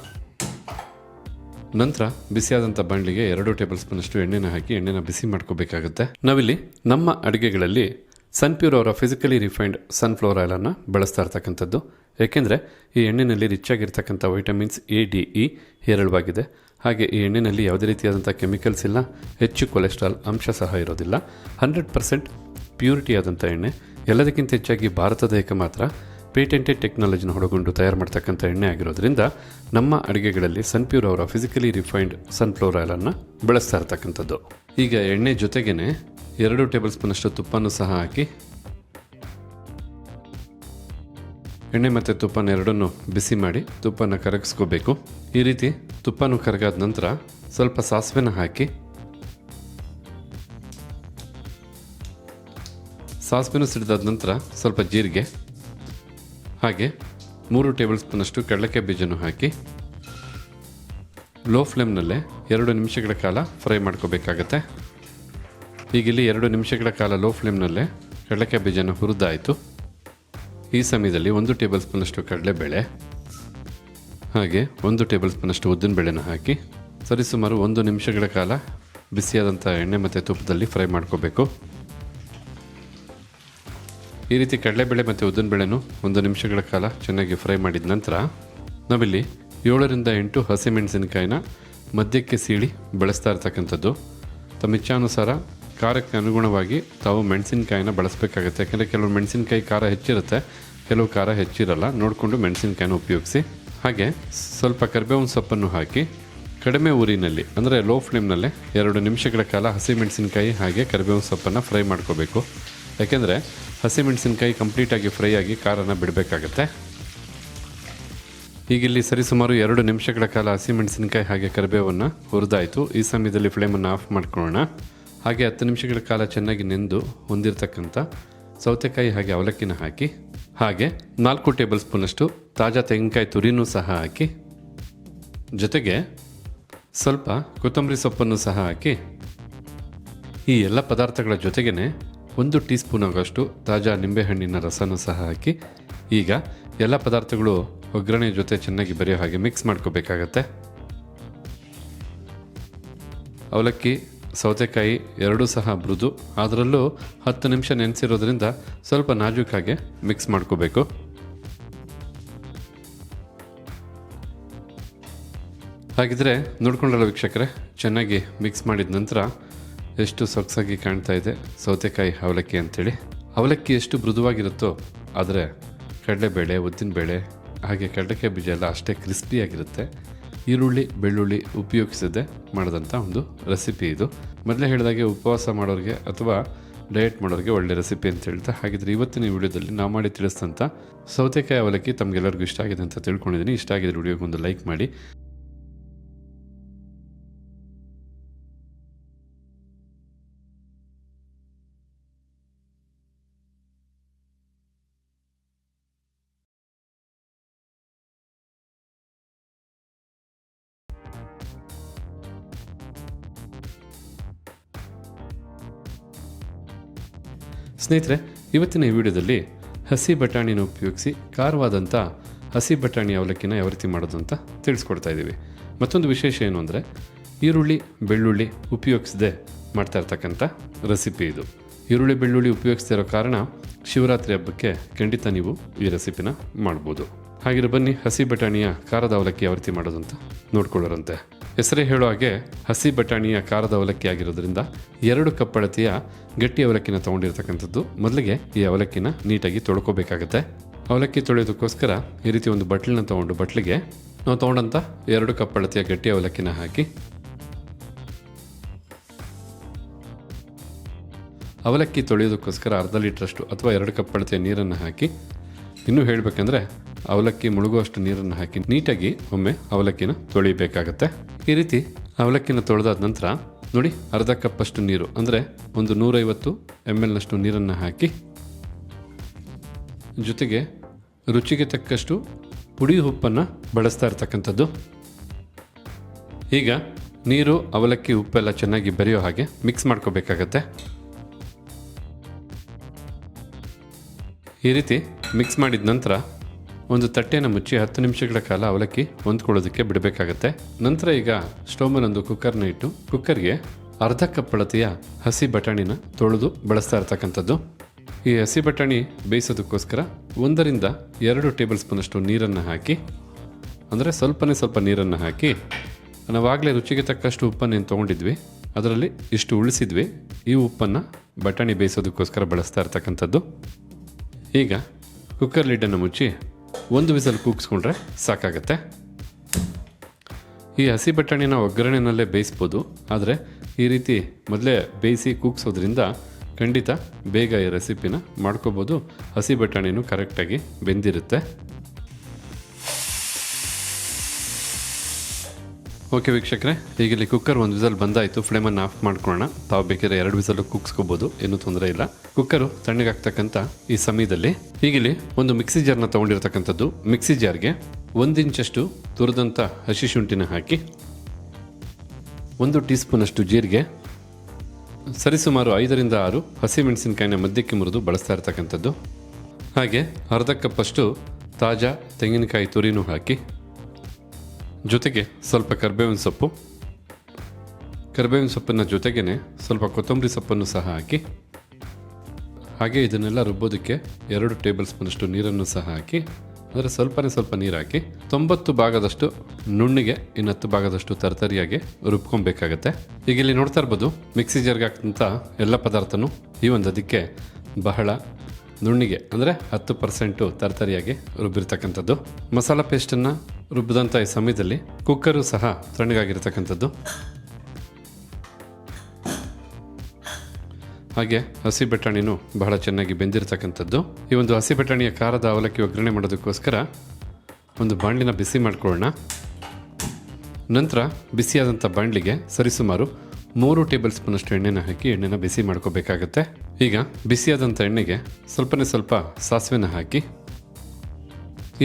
ನಂತರ ಬಿಸಿಯಾದಂಥ ಬಾಣಲಿಗೆ ಎರಡು ಟೇಬಲ್ ಸ್ಪೂನಷ್ಟು ಎಣ್ಣೆನ ಹಾಕಿ ಎಣ್ಣೆನ ಬಿಸಿ ಮಾಡ್ಕೋಬೇಕಾಗುತ್ತೆ. ನಾವಿಲ್ಲಿ ನಮ್ಮ ಅಡುಗೆಗಳಲ್ಲಿ ಸನ್ಪ್ಯೂರ್ ಅವರ ಫಿಸಿಕಲಿ ರಿಫೈನ್ಡ್ ಸನ್ಫ್ಲವರ್ ಆಯಿಲನ್ನು ಬಳಸ್ತಾ ಇರ್ತಕ್ಕಂಥದ್ದು. ಏಕೆಂದರೆ ಈ ಎಣ್ಣೆನಲ್ಲಿ ರಿಚ್ ಆಗಿರ್ತಕ್ಕಂಥ ವೈಟಮಿನ್ಸ್ ಎ ಡಿ ಇ ಹೇರಳವಾಗಿದೆ. ಹಾಗೆ ಈ ಎಣ್ಣೆನಲ್ಲಿ ಯಾವುದೇ ರೀತಿಯಾದಂಥ ಕೆಮಿಕಲ್ಸ್ ಇಲ್ಲ. ಹೆಚ್ಚು ಕೊಲೆಸ್ಟ್ರಾಲ್ ಅಂಶ ಸಹ ಇರೋದಿಲ್ಲ. ಹಂಡ್ರೆಡ್ ಪರ್ಸೆಂಟ್ ಪ್ಯೂರಿಟಿ ಆದಂಥ ಎಣ್ಣೆ. ಎಲ್ಲದಕ್ಕಿಂತ ಹೆಚ್ಚಾಗಿ ಭಾರತದ ಏಕ ಮಾತ್ರ ಪೇಟೆಂಟೆಡ್ ಟೆಕ್ನಾಲಜಿನ ಹೊರಗೊಂಡು ತಯಾರು ಮಾಡ್ತಕ್ಕಂಥ ಎಣ್ಣೆ ಆಗಿರೋದ್ರಿಂದ ನಮ್ಮ ಅಡುಗೆಗಳಲ್ಲಿ ಸನ್ಪ್ಯೂರ್ ಅವರ ಫಿಸಿಕಲಿ ರಿಫೈನ್ಡ್ ಸನ್ಫ್ಲವರ್ ಆಯಿಲನ್ನು ಬಳಸ್ತಾ ಇರ್ತಕ್ಕಂಥದ್ದು. ಈಗ ಎಣ್ಣೆ ಜೊತೆಗೇನೆ ಎರಡು ಟೇಬಲ್ ಸ್ಪೂನಷ್ಟು ತುಪ್ಪನೂ ಸಹ ಹಾಕಿ, ಎಣ್ಣೆ ಮತ್ತು ತುಪ್ಪನ ಎರಡನ್ನು ಬಿಸಿ ಮಾಡಿ ತುಪ್ಪನ ಕರಗಿಸ್ಕೋಬೇಕು. ಈ ರೀತಿ ತುಪ್ಪನೂ ಕರಗಾದ ನಂತರ ಸ್ವಲ್ಪ ಸಾಸಿವೆನ ಹಾಕಿ, ಸಾಸಿವೆನೂ ಸಿಡಿದಾದ ನಂತರ ಸ್ವಲ್ಪ ಜೀರಿಗೆ ಹಾಗೆ ಮೂರು ಟೇಬಲ್ ಸ್ಪೂನಷ್ಟು ಕಡಲೆಕಾಯಿ ಬೀಜನೂ ಹಾಕಿ ಲೋ ಫ್ಲೇಮ್ನಲ್ಲೇ ಎರಡು ನಿಮಿಷಗಳ ಕಾಲ ಫ್ರೈ ಮಾಡ್ಕೋಬೇಕಾಗತ್ತೆ. ಈಗಿಲ್ಲಿ ಎರಡು ನಿಮಿಷಗಳ ಕಾಲ ಲೋ ಫ್ಲೇಮ್ನಲ್ಲೇ ಕಡಲೆಕಾಯಿ ಬೀಜನ ಹುರಿದಾಯಿತು. ಈ ಸಮಯದಲ್ಲಿ ಒಂದು ಟೇಬಲ್ ಸ್ಪೂನಷ್ಟು ಕಡಲೆಬೇಳೆ, ಹಾಗೆ ಒಂದು ಟೇಬಲ್ ಸ್ಪೂನಷ್ಟು ಉದ್ದಿನಬೇಳೆನ ಹಾಕಿ ಸರಿಸುಮಾರು ಒಂದು ನಿಮಿಷಗಳ ಕಾಲ ಬಿಸಿಯಾದಂಥ ಎಣ್ಣೆ ಮತ್ತು ತುಪ್ಪದಲ್ಲಿ ಫ್ರೈ ಮಾಡ್ಕೋಬೇಕು. ಈ ರೀತಿ ಕಡಲೆಬೇಳೆ ಮತ್ತು ಉದ್ದಿನಬೇಳೆನು ಒಂದು ನಿಮಿಷಗಳ ಕಾಲ ಚೆನ್ನಾಗಿ ಫ್ರೈ ಮಾಡಿದ ನಂತರ ನಾವಿಲ್ಲಿ ಏಳರಿಂದ ಎಂಟು ಹಸಿಮೆಣಸಿನಕಾಯಿನ ಮಧ್ಯಕ್ಕೆ ಸೀಳಿ ಬಳಸ್ತಾ ಇರ್ತಕ್ಕಂಥದ್ದು. ತಮ್ಮ ಇಚ್ಛಾನುಸಾರ ಖಾರಕ್ಕೆ ಅನುಗುಣವಾಗಿ ತಾವು ಮೆಣಸಿನಕಾಯಿನ ಬಳಸಬೇಕಾಗುತ್ತೆ. ಯಾಕೆಂದರೆ ಕೆಲವು ಮೆಣಸಿನಕಾಯಿ ಖಾರ ಹೆಚ್ಚಿರುತ್ತೆ, ಕೆಲವು ಖಾರ ಹೆಚ್ಚಿರಲ್ಲ. ನೋಡಿಕೊಂಡು ಮೆಣಸಿನಕಾಯಿನ ಉಪಯೋಗಿಸಿ. ಹಾಗೆ ಸ್ವಲ್ಪ ಕರಿಬೇವಿನ ಸೊಪ್ಪನ್ನು ಹಾಕಿ ಕಡಿಮೆ ಊರಿನಲ್ಲಿ, ಅಂದರೆ ಲೋ ಫ್ಲೇಮ್ನಲ್ಲೇ ಎರಡು ನಿಮಿಷಗಳ ಕಾಲ ಹಸಿಮೆಣಸಿನಕಾಯಿ ಹಾಗೆ ಕರಿಬೇವಿನ ಸೊಪ್ಪನ್ನು ಫ್ರೈ ಮಾಡ್ಕೋಬೇಕು. ಯಾಕೆಂದರೆ ಹಸಿಮೆಣಸಿನಕಾಯಿ ಕಂಪ್ಲೀಟಾಗಿ ಫ್ರೈ ಆಗಿ ಖಾರನ ಬಿಡಬೇಕಾಗತ್ತೆ. ಈಗ ಇಲ್ಲಿ ಸರಿಸುಮಾರು ಎರಡು ನಿಮಿಷಗಳ ಕಾಲ ಹಸಿಮೆಣಸಿನಕಾಯಿ ಹಾಗೆ ಕರಿಬೇವನ್ನು ಹುರಿದಾಯಿತು. ಈ ಸಮಯದಲ್ಲಿ ಫ್ಲೇಮನ್ನು ಆಫ್ ಮಾಡ್ಕೊಳ್ಳೋಣ. ಹಾಗೆ ಹತ್ತು ನಿಮಿಷಗಳ ಕಾಲ ಚೆನ್ನಾಗಿ ನೆಂದು ಹೊಂದಿರತಕ್ಕಂಥ ಸೌತೆಕಾಯಿ ಹಾಗೆ ಅವಲಕ್ಕಿನ ಹಾಕಿ, ಹಾಗೆ ನಾಲ್ಕು ಟೇಬಲ್ ಸ್ಪೂನಷ್ಟು ತಾಜಾ ತೆಂಗಿನಕಾಯಿ ತುರಿನೂ ಸಹ ಹಾಕಿ, ಜೊತೆಗೆ ಸ್ವಲ್ಪ ಕೊತ್ತಂಬರಿ ಸೊಪ್ಪನ್ನು ಸಹ ಹಾಕಿ, ಈ ಎಲ್ಲ ಪದಾರ್ಥಗಳ ಜೊತೆಗೇನೆ ಒಂದು ಟೀ ಸ್ಪೂನ್ ಆಗೋಷ್ಟು ತಾಜಾ ನಿಂಬೆಹಣ್ಣಿನ ರಸನೂ ಸಹ ಹಾಕಿ, ಈಗ ಎಲ್ಲ ಪದಾರ್ಥಗಳು ಒಗ್ಗರಣೆ ಜೊತೆ ಚೆನ್ನಾಗಿ ಬರೆಯೋ ಹಾಗೆ ಮಿಕ್ಸ್ ಮಾಡ್ಕೋಬೇಕಾಗತ್ತೆ. ಅವಲಕ್ಕಿ, ಸೌತೆಕಾಯಿ ಎರಡೂ ಸಹ ಮೃದು ಅದರಲ್ಲೂ ಹತ್ತು ನಿಮಿಷ ನೆನೆಸಿರೋದ್ರಿಂದ ಸ್ವಲ್ಪ ನಾಜೂಕಾಗೆ ಮಿಕ್ಸ್ ಮಾಡ್ಕೋಬೇಕು. ಹಾಗಿದ್ರೆ ನೋಡ್ಕೊಂಡಲ್ಲ ವೀಕ್ಷಕರೇ, ಚೆನ್ನಾಗಿ ಮಿಕ್ಸ್ ಮಾಡಿದ ನಂತರ ಎಷ್ಟು ಸೊಗಸಾಗಿ ಕಾಣ್ತಾ ಇದೆ ಸೌತೆಕಾಯಿ ಅವಲಕ್ಕಿ ಅಂತೇಳಿ. ಅವಲಕ್ಕಿ ಎಷ್ಟು ಮೃದುವಾಗಿರುತ್ತೋ ಆದರೆ ಕಡಲೆಬೇಳೆ, ಉದ್ದಿನಬೇಳೆ, ಹಾಗೆ ಕಡಲೆಕಾಯಿ ಬೀಜ ಎಲ್ಲ ಅಷ್ಟೇ ಕ್ರಿಸ್ಪಿಯಾಗಿರುತ್ತೆ ಈರುಳ್ಳಿ, ಬೆಳ್ಳುಳ್ಳಿ ಉಪಯೋಗಿಸದೆ ಮಾಡಿದಂಥ ಒಂದು ರೆಸಿಪಿ ಇದು. ಮೊದಲೇ ಹೇಳಿದಾಗೆ ಉಪವಾಸ ಮಾಡೋರಿಗೆ ಅಥವಾ ಡಯಟ್ ಮಾಡೋರಿಗೆ ಒಳ್ಳೆ ರೆಸಿಪಿ ಅಂತ ಹೇಳ್ತಾ, ಹಾಗಿದ್ರೆ ಇವತ್ತಿನ ವಿಡಿಯೋದಲ್ಲಿ ನಾವು ಮಾಡಿ ತಿಳಿಸಿದಂಥ ಸೌತೆಕಾಯಿ ಅವಲಕ್ಕಿ ತಮಗೆಲ್ಲರಿಗೂ ಇಷ್ಟ ಆಗಿದೆ ಅಂತ ತಿಳ್ಕೊಂಡಿದ್ದೀನಿ. ಇಷ್ಟ ಆಗಿದ್ರೆ ವಿಡಿಯೋಗೆ ಒಂದು ಲೈಕ್ ಮಾಡಿ. ಸ್ನೇಹಿತರೆ, ಇವತ್ತಿನ ಈ ವಿಡಿಯೋದಲ್ಲಿ ಹಸಿ ಬಟಾಣಿನ ಉಪಯೋಗಿಸಿ ಖಾರವಾದಂಥ ಹಸಿ ಬಟಾಣಿ ಅವಲಕ್ಕಿನ ಯಾವ ರೀತಿ ಮಾಡೋದು ಅಂತ ತಿಳಿಸ್ಕೊಡ್ತಾ ಇದ್ದೀವಿ. ಮತ್ತೊಂದು ವಿಶೇಷ ಏನು ಅಂದರೆ, ಈರುಳ್ಳಿ, ಬೆಳ್ಳುಳ್ಳಿ ಉಪಯೋಗಿಸದೆ ಮಾಡ್ತಾ ಇರ್ತಕ್ಕಂಥ ರೆಸಿಪಿ ಇದು. ಈರುಳ್ಳಿ, ಬೆಳ್ಳುಳ್ಳಿ ಉಪಯೋಗಿಸ್ತಾ ಇರೋ ಕಾರಣ ಶಿವರಾತ್ರಿ ಹಬ್ಬಕ್ಕೆ ಖಂಡಿತ ನೀವು ಈ ರೆಸಿಪಿನ ಮಾಡ್ಬೋದು. ಹಾಗಿರೋ ಬನ್ನಿ, ಹಸಿ ಬಟಾಣಿಯ ಖಾರದ ಅವಲಕ್ಕಿ ಯಾವ ರೀತಿ ಮಾಡೋದು ಅಂತ ನೋಡ್ಕೊಳ್ಳೋರಂತೆ. ಹೆಸರೇ ಹೇಳೋ ಹಾಗೆ ಹಸಿ ಬಟಾಣಿಯ ಖಾರದ ಅವಲಕ್ಕಿ ಆಗಿರೋದ್ರಿಂದ ಎರಡು ಕಪ್ ಅಳತೆಯ ಗಟ್ಟಿ ಅವಲಕ್ಕಿನ ತೊಗೊಂಡಿರ್ತಕ್ಕಂಥದ್ದು. ಮೊದಲಿಗೆ ಈ ಅವಲಕ್ಕಿನ ನೀಟಾಗಿ ತೊಳ್ಕೊಬೇಕಾಗತ್ತೆ. ಅವಲಕ್ಕಿ ತೊಳೆಯೋದಕ್ಕೋಸ್ಕರ ಈ ರೀತಿ ಒಂದು ಬಟ್ಲನ್ನ ತಗೊಂಡು ಬಟ್ಲಿಗೆ ನಾವು ತೊಗೊಂಡಂಥ ಎರಡು ಕಪ್ ಅಳತೆಯ ಗಟ್ಟಿ ಅವಲಕ್ಕಿನ ಹಾಕಿ ಅವಲಕ್ಕಿ ತೊಳೆಯೋದಕ್ಕೋಸ್ಕರ ಅರ್ಧ ಲೀಟ್ರಷ್ಟು ಅಥವಾ ಎರಡು ಕಪ್ ಅಳತೆಯ ನೀರನ್ನು ಹಾಕಿ ಇನ್ನೂ ಹೇಳಬೇಕಂದ್ರೆ ಅವಲಕ್ಕಿ ಮುಳುಗುವಷ್ಟು ನೀರನ್ನು ಹಾಕಿ ನೀಟಾಗಿ ಒಮ್ಮೆ ಅವಲಕ್ಕಿನ ತೊಳಿಬೇಕಾಗತ್ತೆ. ಈ ರೀತಿ ಅವಲಕ್ಕಿನ ತೊಳೆದಾದ ನಂತರ ನೋಡಿ ಅರ್ಧ ಕಪ್ಪಷ್ಟು ನೀರು, ಅಂದರೆ ಒಂದು ನೂರೈವತ್ತು ಎಂ ನಷ್ಟು ನೀರನ್ನು ಹಾಕಿ ಜೊತೆಗೆ ರುಚಿಗೆ ತಕ್ಕಷ್ಟು ಪುಡಿ ಉಪ್ಪನ್ನು ಬಳಸ್ತಾ ಇರ್ತಕ್ಕಂಥದ್ದು. ಈಗ ನೀರು, ಅವಲಕ್ಕಿ, ಉಪ್ಪೆಲ್ಲ ಚೆನ್ನಾಗಿ ಬೆರೆಯೋ ಹಾಗೆ ಮಿಕ್ಸ್ ಮಾಡ್ಕೋಬೇಕಾಗತ್ತೆ. ಈ ರೀತಿ ಮಿಕ್ಸ್ ಮಾಡಿದ ನಂತರ ಒಂದು ತಟ್ಟೆನ ಮುಚ್ಚಿ ಹತ್ತು ನಿಮಿಷಗಳ ಕಾಲ ಅವಲಕ್ಕಿ ಹೊಂದ್ಕೊಳ್ಳೋದಕ್ಕೆ ಬಿಡಬೇಕಾಗತ್ತೆ. ನಂತರ ಈಗ ಸ್ಟವ್ ಕುಕ್ಕರ್ನ ಇಟ್ಟು ಕುಕ್ಕರ್ಗೆ ಅರ್ಧ ಕಪ್ ಅಳತೆಯ ಹಸಿ ಬಟಾಣಿನ ತೊಳೆದು ಬಳಸ್ತಾ ಇರ್ತಕ್ಕಂಥದ್ದು. ಈ ಹಸಿ ಬಟಾಣಿ ಬೇಯಿಸೋದಕ್ಕೋಸ್ಕರ ಒಂದರಿಂದ ಎರಡು ಟೇಬಲ್ ಸ್ಪೂನಷ್ಟು ನೀರನ್ನು ಹಾಕಿ, ಅಂದರೆ ಸ್ವಲ್ಪನೇ ಸ್ವಲ್ಪ ನೀರನ್ನು ಹಾಕಿ, ನಾವಾಗಲೇ ರುಚಿಗೆ ತಕ್ಕಷ್ಟು ಉಪ್ಪನ್ನು ಏನು ತೊಗೊಂಡಿದ್ವಿ. ಅದರಲ್ಲಿ ಇಷ್ಟು ಉಳಿಸಿದ್ವಿ. ಈ ಉಪ್ಪನ್ನು ಬಟಾಣಿ ಬೇಯಿಸೋದಕ್ಕೋಸ್ಕರ ಬಳಸ್ತಾ ಇರ್ತಕ್ಕಂಥದ್ದು. ಈಗ ಕುಕ್ಕರ್ ಲಿಡ್ಡನ್ನು ಮುಚ್ಚಿ ಒಂದು ವಿಸಲ್ ಕೂಗಿಸ್ಕೊಂಡ್ರೆ ಸಾಕಾಗತ್ತೆ. ಈ ಹಸಿ ಬಟಾಣಿನ ಒಗ್ಗರಣೆನಲ್ಲೇ ಬೇಯಿಸ್ಬೋದು. ಆದರೆ ಈ ರೀತಿ ಮೊದಲೇ ಬೇಯಿಸಿ ಕೂಗ್ಸೋದ್ರಿಂದ ಖಂಡಿತ ಬೇಗ ಈ ರೆಸಿಪಿನ ಮಾಡ್ಕೋಬೋದು. ಹಸಿ ಬಟಾಣಿನೂ ಕರೆಕ್ಟಾಗಿ ಬೆಂದಿರುತ್ತೆ. ಓಕೆ ವೀಕ್ಷಕರೇ, ಈಗ ಇಲ್ಲಿ ಕುಕ್ಕರ್ ಒಂದು ವಿಸಲ್ ಬಂದಾಯಿತು. ಫ್ಲೇಮನ್ನು ಆಫ್ ಮಾಡ್ಕೊಳ್ಳೋಣ. ತಾವು ಬೇಕಿದ್ರೆ ಎರಡು ವಿಸಲ್ ಕುಗ್ಸ್ಕೋಬೋದು, ಏನೂ ತೊಂದರೆ ಇಲ್ಲ. ಕುಕ್ಕರು ತಣ್ಣಗಾಗ್ತಕ್ಕಂಥ ಈ ಸಮಯದಲ್ಲಿ ಈಗಿಲ್ಲಿ ಒಂದು ಮಿಕ್ಸಿ ಜಾರ್ನ ತೊಗೊಂಡಿರ್ತಕ್ಕಂಥದ್ದು. ಮಿಕ್ಸಿ ಜಾರ್ಗೆ ಒಂದು ಇಂಚಷ್ಟು ತುರಿದಂಥ ಹಸಿ ಶುಂಠಿನ ಹಾಕಿ, ಒಂದು ಟೀ ಸ್ಪೂನಷ್ಟು ಜೀರಿಗೆ, ಸರಿಸುಮಾರು ಐದರಿಂದ ಆರು ಹಸಿಮೆಣಸಿನಕಾಯಿನ ಮಧ್ಯಕ್ಕೆ ಮುರಿದು ಬಳಸ್ತಾ ಇರ್ತಕ್ಕಂಥದ್ದು. ಹಾಗೆ ಅರ್ಧ ಕಪ್ಪಷ್ಟು ತಾಜಾ ತೆಂಗಿನಕಾಯಿ ತುರಿನೂ ಹಾಕಿ ಜೊತೆಗೆ ಸ್ವಲ್ಪ ಕರ್ಬೇವಿನ ಸೊಪ್ಪು. ಕರ್ಬೇವಿನ ಸೊಪ್ಪನ್ನು ಜೊತೆಗೇ ಸ್ವಲ್ಪ ಕೊತ್ತಂಬರಿ ಸೊಪ್ಪನ್ನು ಸಹ ಹಾಕಿ. ಹಾಗೆ ಇದನ್ನೆಲ್ಲ ರುಬ್ಬೋದಕ್ಕೆ ಎರಡು ಟೇಬಲ್ ಸ್ಪೂನಷ್ಟು ನೀರನ್ನು ಸಹ ಹಾಕಿ. ಅಂದರೆ ಸ್ವಲ್ಪನೇ ಸ್ವಲ್ಪ ನೀರು ಹಾಕಿ. ತೊಂಬತ್ತು ಭಾಗದಷ್ಟು ನುಣ್ಣಿಗೆ, ಇನ್ನು ಹತ್ತು ಭಾಗದಷ್ಟು ತರತರಿಯಾಗಿ ರುಬ್ಕೊಬೇಕಾಗತ್ತೆ. ಈಗ ಇಲ್ಲಿ ನೋಡ್ತಾ ಇರ್ಬೋದು, ಮಿಕ್ಸಿ ಜಾರ್ಗೆ ಹಾಕಿದಂಥ ಎಲ್ಲ ಪದಾರ್ಥನೂ ಈ ಒಂದು ಅದಕ್ಕೆ ಬಹಳ ನುಣ್ಣಿಗೆ, ಅಂದರೆ ಹತ್ತು ಪರ್ಸೆಂಟು ತರತರಿಯಾಗಿ ರುಬ್ಬಿರ್ತಕ್ಕಂಥದ್ದು. ಮಸಾಲ ಪೇಸ್ಟನ್ನು ರುಬ್ಬಿದಂಥ ಈ ಸಮಯದಲ್ಲಿ ಕುಕ್ಕರು ಸಹ ತಣ್ಣಗಾಗಿರ್ತಕ್ಕಂಥದ್ದು. ಹಾಗೆ ಹಸಿ ಬಟಾಣಿನೂ ಬಹಳ ಚೆನ್ನಾಗಿ ಬೆಂದಿರತಕ್ಕಂಥದ್ದು. ಈ ಒಂದು ಹಸಿ ಬಟಾಣಿಯ ಖಾರದ ಅವಲಕ್ಕಿ ಒಗ್ಗರಣೆ ಮಾಡೋದಕ್ಕೋಸ್ಕರ ಒಂದು ಬಾಣಲಿನ ಬಿಸಿ ಮಾಡ್ಕೊಳ್ಳೋಣ. ನಂತರ ಬಿಸಿಯಾದಂಥ ಬಾಣಲಿಗೆ ಸರಿಸುಮಾರು ಮೂರು ಟೇಬಲ್ ಸ್ಪೂನಷ್ಟು ಎಣ್ಣೆನ ಹಾಕಿ ಎಣ್ಣೆನ ಬಿಸಿ ಮಾಡ್ಕೋಬೇಕಾಗತ್ತೆ. ಈಗ ಬಿಸಿಯಾದಂಥ ಎಣ್ಣೆಗೆ ಸ್ವಲ್ಪನೇ ಸ್ವಲ್ಪ ಸಾಸಿವೆನ ಹಾಕಿ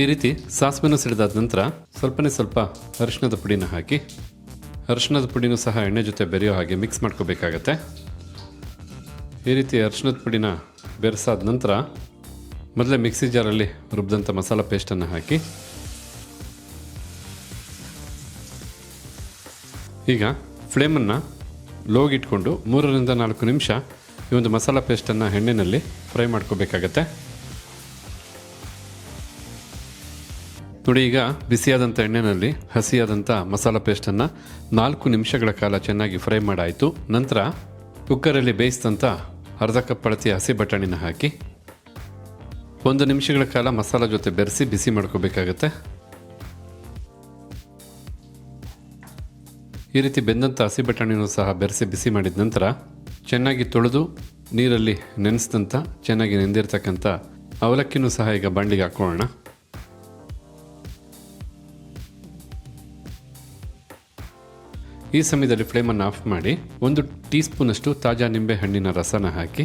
ಈ ರೀತಿ ಸಾಸಿವೆನ ಸಿಡಿದಾದ ನಂತರ ಸ್ವಲ್ಪನೇ ಸ್ವಲ್ಪ ಅರಿಶಿಣದ ಪುಡಿನ ಹಾಕಿ, ಅರಿಶಿಣದ ಪುಡಿನೂ ಸಹ ಎಣ್ಣೆ ಜೊತೆ ಬೆರೆಯೋ ಹಾಗೆ ಮಿಕ್ಸ್ ಮಾಡ್ಕೋಬೇಕಾಗತ್ತೆ. ಈ ರೀತಿ ಅರಿಶಿಣದ ಪುಡಿನ ಬೆರೆಸಾದ ನಂತರ ಮೊದಲೇ ಮಿಕ್ಸಿ ಜಾರಲ್ಲಿ ರುಬ್ಬಿದಂಥ ಮಸಾಲ ಪೇಸ್ಟನ್ನು ಹಾಕಿ, ಈಗ ಫ್ಲೇಮನ್ನು ಲೋಗಿಟ್ಕೊಂಡು ಮೂರರಿಂದ ನಾಲ್ಕು ನಿಮಿಷ ಈ ಒಂದು ಮಸಾಲ ಪೇಸ್ಟನ್ನು ಎಣ್ಣೆಯಲ್ಲಿ ಫ್ರೈ ಮಾಡ್ಕೋಬೇಕಾಗತ್ತೆ. ನೋಡಿ ಈಗ ಬಿಸಿಯಾದಂಥ ಎಣ್ಣೆಯಲ್ಲಿ ಹಸಿಯಾದಂಥ ಮಸಾಲ ಪೇಸ್ಟನ್ನು ನಾಲ್ಕು ನಿಮಿಷಗಳ ಕಾಲ ಚೆನ್ನಾಗಿ ಫ್ರೈ ಮಾಡಾಯಿತು. ನಂತರ ಕುಕ್ಕರಲ್ಲಿ ಬೇಯಿಸಿದಂಥ ಅರ್ಧ ಕಪ್ ಅಳತೆಯ ಹಸಿ ಬಟಾಣಿನ ಹಾಕಿ ಒಂದು ನಿಮಿಷಗಳ ಕಾಲ ಮಸಾಲ ಜೊತೆ ಬೆರೆಸಿ ಬಿಸಿ ಮಾಡ್ಕೋಬೇಕಾಗತ್ತೆ. ಈ ರೀತಿ ಬೆಂದಂಥ ಹಸಿ ಬಟಾಣಿನೂ ಸಹ ಬೆರೆಸಿ ಬಿಸಿ ಮಾಡಿದ ನಂತರ ಚೆನ್ನಾಗಿ ತೊಳೆದು ನೀರಲ್ಲಿ ನೆನೆಸಿದಂಥ, ಚೆನ್ನಾಗಿ ನೆಂದಿರ್ತಕ್ಕಂಥ ಅವಲಕ್ಕಿನೂ ಸಹ ಈಗ ಬಾಂಡಿಗೆ ಹಾಕೊಳ್ಳೋಣ ಈ ಸಮಯದಲ್ಲಿ ಫ್ಲೇಮನ್ನು ಆಫ್ ಮಾಡಿ ಒಂದು ಟೀ ಸ್ಪೂನಷ್ಟು ತಾಜಾ ನಿಂಬೆ ಹಣ್ಣಿನ ರಸನ ಹಾಕಿ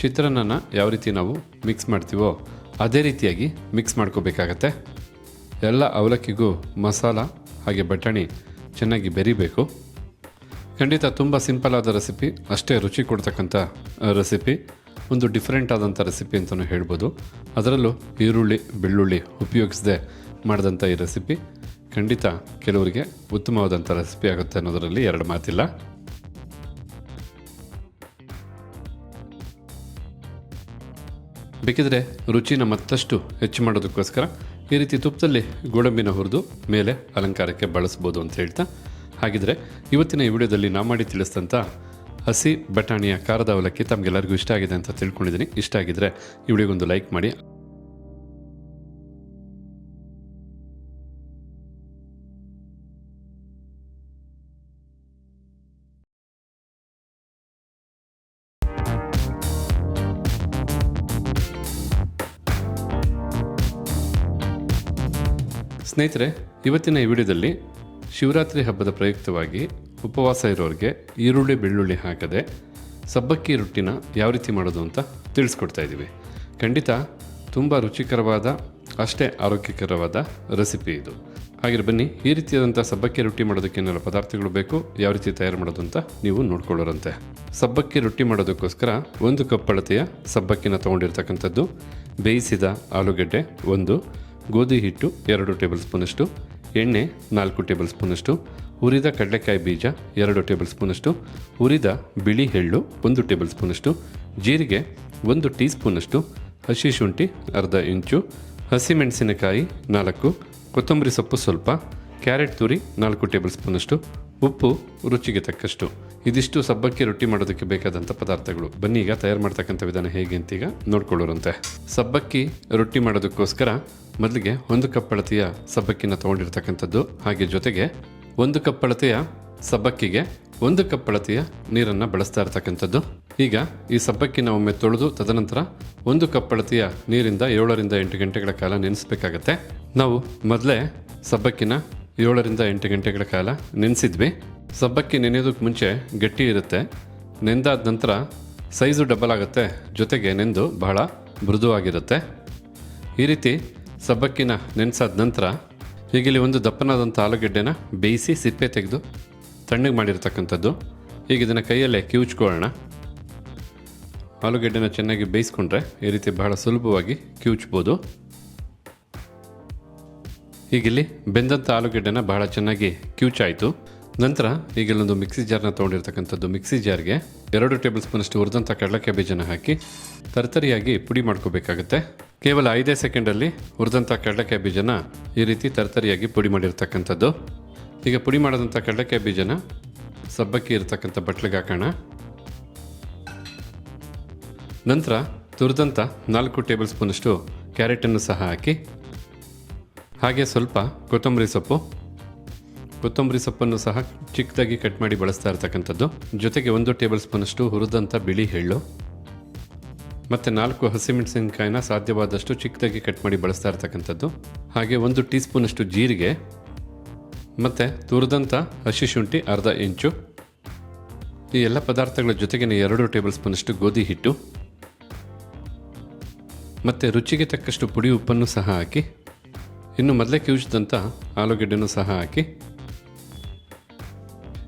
ಚಿತ್ರಾನ್ನನ ಯಾವ ರೀತಿ ನಾವು ಮಿಕ್ಸ್ ಮಾಡ್ತೀವೋ ಅದೇ ರೀತಿಯಾಗಿ ಮಿಕ್ಸ್ ಮಾಡ್ಕೋಬೇಕಾಗತ್ತೆ. ಎಲ್ಲ ಅವಲಕ್ಕಿಗೂ ಮಸಾಲ ಹಾಗೆ ಬಟಾಣಿ ಚೆನ್ನಾಗಿ ಬೆರಿಬೇಕು. ಖಂಡಿತ ತುಂಬ ಸಿಂಪಲ್ ಆದ ರೆಸಿಪಿ, ಅಷ್ಟೇ ರುಚಿ ಕೊಡ್ತಕ್ಕಂಥ ರೆಸಿಪಿ, ಒಂದು ಡಿಫ್ರೆಂಟ್ ಆದಂಥ ರೆಸಿಪಿ ಅಂತಲೂ ಹೇಳ್ಬೋದು. ಅದರಲ್ಲೂ ಈರುಳ್ಳಿ, ಬೆಳ್ಳುಳ್ಳಿ ಉಪಯೋಗಿಸದೆ ಮಾಡಿದಂಥ ಈ ರೆಸಿಪಿ. ಖಂಡಿತ ಕೆಲವರಿಗೆ ಉತ್ತಮವಾದಂಥ ರೆಸಿಪಿ ಆಗುತ್ತೆ ಅನ್ನೋದರಲ್ಲಿ ಎರಡು ಮಾತಿಲ್ಲ. ಬೇಕಿದ್ರೆ ರುಚಿನ ಮತ್ತಷ್ಟು ಹೆಚ್ಚು ಮಾಡೋದಕ್ಕೋಸ್ಕರ ಈ ರೀತಿ ತುಪ್ಪದಲ್ಲಿ ಗೋಡಂಬಿನ ಹುರಿದು ಮೇಲೆ ಅಲಂಕಾರಕ್ಕೆ ಬಳಸ್ಬೋದು ಅಂತ ಹೇಳ್ತಾ, ಹಾಗಿದ್ರೆ ಇವತ್ತಿನ ಈ ವಿಡಿಯೋದಲ್ಲಿ ನಾ ಮಾಡಿ ತಿಳಿಸಿದಂಥ ಹಸಿ ಬಟಾಣಿಯ ಖಾರದ ಅವಲಕ್ಕಿ ತಮಗೆಲ್ಲರಿಗೂ ಇಷ್ಟ ಆಗಿದೆ ಅಂತ ತಿಳ್ಕೊಂಡಿದ್ದೀನಿ. ಇಷ್ಟ ಆಗಿದ್ರೆ ಈ ವಿಡಿಯೋಗೊಂದು ಲೈಕ್ ಮಾಡಿ. ಸ್ನೇಹಿತರೆ, ಇವತ್ತಿನ ಈ ವಿಡಿಯೋದಲ್ಲಿ ಶಿವರಾತ್ರಿ ಹಬ್ಬದ ಪ್ರಯುಕ್ತವಾಗಿ ಉಪವಾಸ ಇರೋರಿಗೆ ಈರುಳ್ಳಿ, ಬೆಳ್ಳುಳ್ಳಿ ಹಾಕದೆ ಸಬ್ಬಕ್ಕಿ ರೊಟ್ಟಿನ ಯಾವ ರೀತಿ ಮಾಡೋದು ಅಂತ ತಿಳಿಸ್ಕೊಡ್ತಾ ಇದ್ದೀವಿ. ಖಂಡಿತ ತುಂಬ ರುಚಿಕರವಾದ, ಅಷ್ಟೇ ಆರೋಗ್ಯಕರವಾದ ರೆಸಿಪಿ ಇದು. ಹಾಗೆ ಬನ್ನಿ, ಈ ರೀತಿಯಾದಂಥ ಸಬ್ಬಕ್ಕಿ ರೊಟ್ಟಿ ಮಾಡೋದಕ್ಕೆ ಏನೆಲ್ಲ ಪದಾರ್ಥಗಳು ಬೇಕು, ಯಾವ ರೀತಿ ತಯಾರು ಮಾಡೋದು ಅಂತ ನೀವು ನೋಡ್ಕೊಳ್ಳೋರಂತೆ. ಸಬ್ಬಕ್ಕಿ ರೊಟ್ಟಿ ಮಾಡೋದಕ್ಕೋಸ್ಕರ ಒಂದು ಕಪ್ ಅಳತೆಯ ಸಬ್ಬಕ್ಕಿನ ತೊಗೊಂಡಿರ್ತಕ್ಕಂಥದ್ದು ಬೇಯಿಸಿದ ಆಲೂಗಡ್ಡೆ ಒಂದು ಗೋಧಿ ಹಿಟ್ಟು ಎರಡು ಟೇಬಲ್ ಸ್ಪೂನಷ್ಟು ಎಣ್ಣೆ ನಾಲ್ಕು ಟೇಬಲ್ ಸ್ಪೂನಷ್ಟು ಹುರಿದ ಕಡಲೆಕಾಯಿ ಬೀಜ ಎರಡು ಟೇಬಲ್ ಸ್ಪೂನಷ್ಟು ಹುರಿದ ಬಿಳಿ ಎಳ್ಳು ಒಂದು ಟೇಬಲ್ ಸ್ಪೂನಷ್ಟು ಜೀರಿಗೆ ಒಂದು ಟೀ ಸ್ಪೂನಷ್ಟು ಹಸಿ ಶುಂಠಿ ಅರ್ಧ ಇಂಚು, ಹಸಿಮೆಣಸಿನಕಾಯಿ ನಾಲ್ಕು, ಕೊತ್ತಂಬರಿ ಸೊಪ್ಪು ಸ್ವಲ್ಪ, ಕ್ಯಾರೆಟ್ ತುರಿ ನಾಲ್ಕು ಟೇಬಲ್ ಸ್ಪೂನಷ್ಟು ಉಪ್ಪು ರುಚಿಗೆ ತಕ್ಕಷ್ಟು. ಇದಿಷ್ಟು ಸಬ್ಬಕ್ಕಿ ರೊಟ್ಟಿ ಮಾಡೋದಕ್ಕೆ ಬೇಕಾದಂಥ ಪದಾರ್ಥಗಳು. ಬನ್ನಿ ಈಗ ತಯಾರು ಮಾಡ್ತಕ್ಕಂಥ ವಿಧಾನ ಹೇಗೆ ಅಂತೀಗ ನೋಡ್ಕೊಳ್ಳೋರಂತೆ. ಸಬ್ಬಕ್ಕಿ ರೊಟ್ಟಿ ಮಾಡೋದಕ್ಕೋಸ್ಕರ ಮೊದಲಿಗೆ ಒಂದು ಕಪ್ ಅಳತೆಯ ಸಬ್ಬಕ್ಕಿನ ತೊಗೊಂಡಿರ್ತಕ್ಕಂಥದ್ದು, ಹಾಗೆ ಜೊತೆಗೆ ಒಂದು ಕಪ್ ಅಳತೆಯ ಸಬ್ಬಕ್ಕಿಗೆ ಒಂದು ಕಪ್ ಅಳತೆಯ ನೀರನ್ನು ಬಳಸ್ತಾ ಇರ್ತಕ್ಕಂಥದ್ದು. ಈಗ ಈ ಸಬ್ಬಕ್ಕಿನ ಒಮ್ಮೆ ತೊಳೆದು ತದನಂತರ ಒಂದು ಕಪ್ ಅಳತೆಯ ನೀರಿಂದ ಏಳರಿಂದ ಎಂಟು ಗಂಟೆಗಳ ಕಾಲ ನೆನೆಸಬೇಕಾಗತ್ತೆ. ನಾವು ಮೊದಲೇ ಸಬ್ಬಕ್ಕಿನ ಏಳರಿಂದ ಎಂಟು ಗಂಟೆಗಳ ಕಾಲ ನೆನೆಸಿದ್ವಿ. ಸಬ್ಬಕ್ಕಿ ನೆನೆಯೋದಕ್ಕೆ ಮುಂಚೆ ಗಟ್ಟಿ ಇರುತ್ತೆ. ನೆಂದಾದ ನಂತರ ಸೈಜು ಡಬಲ್ ಆಗುತ್ತೆ. ಜೊತೆಗೆ ನೆಂದು ಬಹಳ ಮೃದುವಾಗಿರುತ್ತೆ. ಈ ರೀತಿ ಸಬ್ಬಕ್ಕಿನ ನೆನೆಸಾದ ನಂತರ ಈಗ ಇಲ್ಲಿ ಒಂದು ದಪ್ಪನಾದಂಥ ಆಲೂಗೆಡ್ಡೆನ ಬೇಯಿಸಿ ಸಿಪ್ಪೆ ತೆಗೆದು ತಣ್ಣಗೆ ಮಾಡಿರ್ತಕ್ಕಂಥದ್ದು. ಈಗ ಇದನ್ನು ಕೈಯಲ್ಲೇ ಕಿವುಚ್ಕೊಳ್ಳೋಣ. ಆಲೂಗೆಡ್ಡೆನ ಚೆನ್ನಾಗಿ ಬೇಯಿಸ್ಕೊಂಡ್ರೆ ಈ ರೀತಿ ಬಹಳ ಸುಲಭವಾಗಿ ಕಿವುಚ್ಬೋದು. ಈಗಿಲ್ಲಿ ಬೆಂದಂಥ ಆಲೂಗೆಡ್ಡೆನ ಬಹಳ ಚೆನ್ನಾಗಿ ಕಿವುಚಾಯಿತು. ನಂತರ ಈಗಿಲ್ಲೊಂದು ಮಿಕ್ಸಿ ಜಾರ್ನ ತೊಗೊಂಡಿರ್ತಕ್ಕಂಥದ್ದು ಮಿಕ್ಸಿ ಜಾರ್ಗೆ ಎರಡು ಟೇಬಲ್ ಸ್ಪೂನಷ್ಟು ಹುರಿದಂಥ ಕಡಲೆಕಾಯಿ ಬೀಜನ ಹಾಕಿ ತರತರಿಯಾಗಿ ಪುಡಿ ಮಾಡ್ಕೋಬೇಕಾಗುತ್ತೆ. ಕೇವಲ ಐದೇ ಸೆಕೆಂಡಲ್ಲಿ ಹುರಿದಂಥ ಕಡಲೆಕಾಯಿ ಬೀಜನ ಈ ರೀತಿ ತರ್ತರಿಯಾಗಿ ಪುಡಿ ಮಾಡಿರ್ತಕ್ಕಂಥದ್ದು. ಈಗ ಪುಡಿ ಮಾಡಿದಂಥ ಕಡಲೆಕಾಯಿ ಬೀಜನ ಸಬ್ಬಕ್ಕಿ ಇರತಕ್ಕಂಥ ಬಟ್ಲಿಗೆ ಹಾಕೋಣ. ನಂತರ ತುರಿದಂಥ ನಾಲ್ಕು ಟೇಬಲ್ ಸ್ಪೂನಷ್ಟು ಕ್ಯಾರೆಟನ್ನು ಸಹ ಹಾಕಿ, ಹಾಗೆ ಸ್ವಲ್ಪ ಕೊತ್ತಂಬರಿ ಸೊಪ್ಪು. ಕೊತ್ತಂಬರಿ ಸೊಪ್ಪನ್ನು ಸಹ ಚಿಕ್ಕದಾಗಿ ಕಟ್ ಮಾಡಿ ಬಳಸ್ತಾ ಇರ್ತಕ್ಕಂಥದ್ದು. ಜೊತೆಗೆ ಒಂದು ಟೇಬಲ್ ಸ್ಪೂನಷ್ಟು ಹುರಿದಂಥ ಬಿಳಿ ಎಳ್ಳು. ಮತ್ತು ನಾಲ್ಕು ಹಸಿಮೆಣಸಿನಕಾಯಿನ ಸಾಧ್ಯವಾದಷ್ಟು ಚಿಕ್ಕದಾಗಿ ಕಟ್ ಮಾಡಿ ಬಳಸ್ತಾ ಇರ್ತಕ್ಕಂಥದ್ದು. ಹಾಗೆ ಒಂದು ಟೀ ಸ್ಪೂನಷ್ಟು ಜೀರಿಗೆ, ಮತ್ತು ತುರಿದಂಥ ಹಸಿ ಶುಂಠಿ ಅರ್ಧ ಇಂಚು, ಈ ಎಲ್ಲ ಪದಾರ್ಥಗಳ ಜೊತೆಗೆ ಎರಡು ಟೇಬಲ್ ಸ್ಪೂನಷ್ಟು ಗೋಧಿ ಹಿಟ್ಟು, ಮತ್ತು ರುಚಿಗೆ ತಕ್ಕಷ್ಟು ಪುಡಿ ಉಪ್ಪನ್ನು ಸಹ ಹಾಕಿ, ಇನ್ನು ಮೊದಲೇ ಕಿವುಚಿದಂಥ ಆಲೂಗೆಡ್ಡೆನೂ ಸಹ ಹಾಕಿ,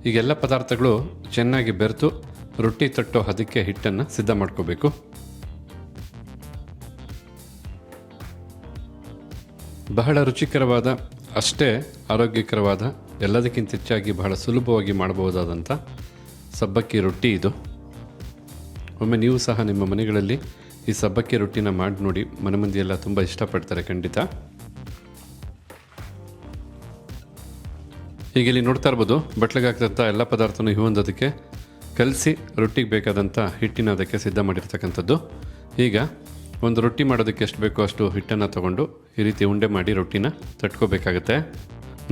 ಈಗೆಲ್ಲ ಪದಾರ್ಥಗಳು ಚೆನ್ನಾಗಿ ಬೆರೆತು, ರೊಟ್ಟಿ ತಟ್ಟೋ ಹದಕ್ಕೆ ಹಿಟ್ಟನ್ನು ಸಿದ್ಧ ಮಾಡ್ಕೋಬೇಕು. ಬಹಳ ರುಚಿಕರವಾದ, ಅಷ್ಟೇ ಆರೋಗ್ಯಕರವಾದ, ಎಲ್ಲದಕ್ಕಿಂತ ಹೆಚ್ಚಾಗಿ ಬಹಳ ಸುಲಭವಾಗಿ ಮಾಡಬಹುದಾದಂಥ ಸಬ್ಬಕ್ಕಿ ರೊಟ್ಟಿ ಇದು. ಒಮ್ಮೆ ನೀವು ಸಹ ನಿಮ್ಮ ಮನೆಗಳಲ್ಲಿ ಈ ಸಬ್ಬಕ್ಕಿ ರೊಟ್ಟಿನ ಮಾಡಿ ನೋಡಿ, ಮನೆ ಮಂದಿಯೆಲ್ಲ ತುಂಬ ಇಷ್ಟಪಡ್ತಾರೆ ಖಂಡಿತ. ಈಗ ಇಲ್ಲಿ ನೋಡ್ತಾ ಇರ್ಬೋದು, ಬಟ್ಲಿಗೆ ಹಾಕಿದಂಥ ಎಲ್ಲ ಪದಾರ್ಥನೂ ಅದಕ್ಕೆ ಕಲಸಿ ರೊಟ್ಟಿಗೆ ಬೇಕಾದಂಥ ಹಿಟ್ಟಿನ ಅದಕ್ಕೆ ಸಿದ್ಧ ಮಾಡಿರ್ತಕ್ಕಂಥದ್ದು. ಈಗ ಒಂದು ರೊಟ್ಟಿ ಮಾಡೋದಕ್ಕೆ ಎಷ್ಟು ಬೇಕೋ ಅಷ್ಟು ಹಿಟ್ಟನ್ನು ತೊಗೊಂಡು ಈ ರೀತಿ ಉಂಡೆ ಮಾಡಿ ರೊಟ್ಟಿನ ತಟ್ಕೋಬೇಕಾಗತ್ತೆ.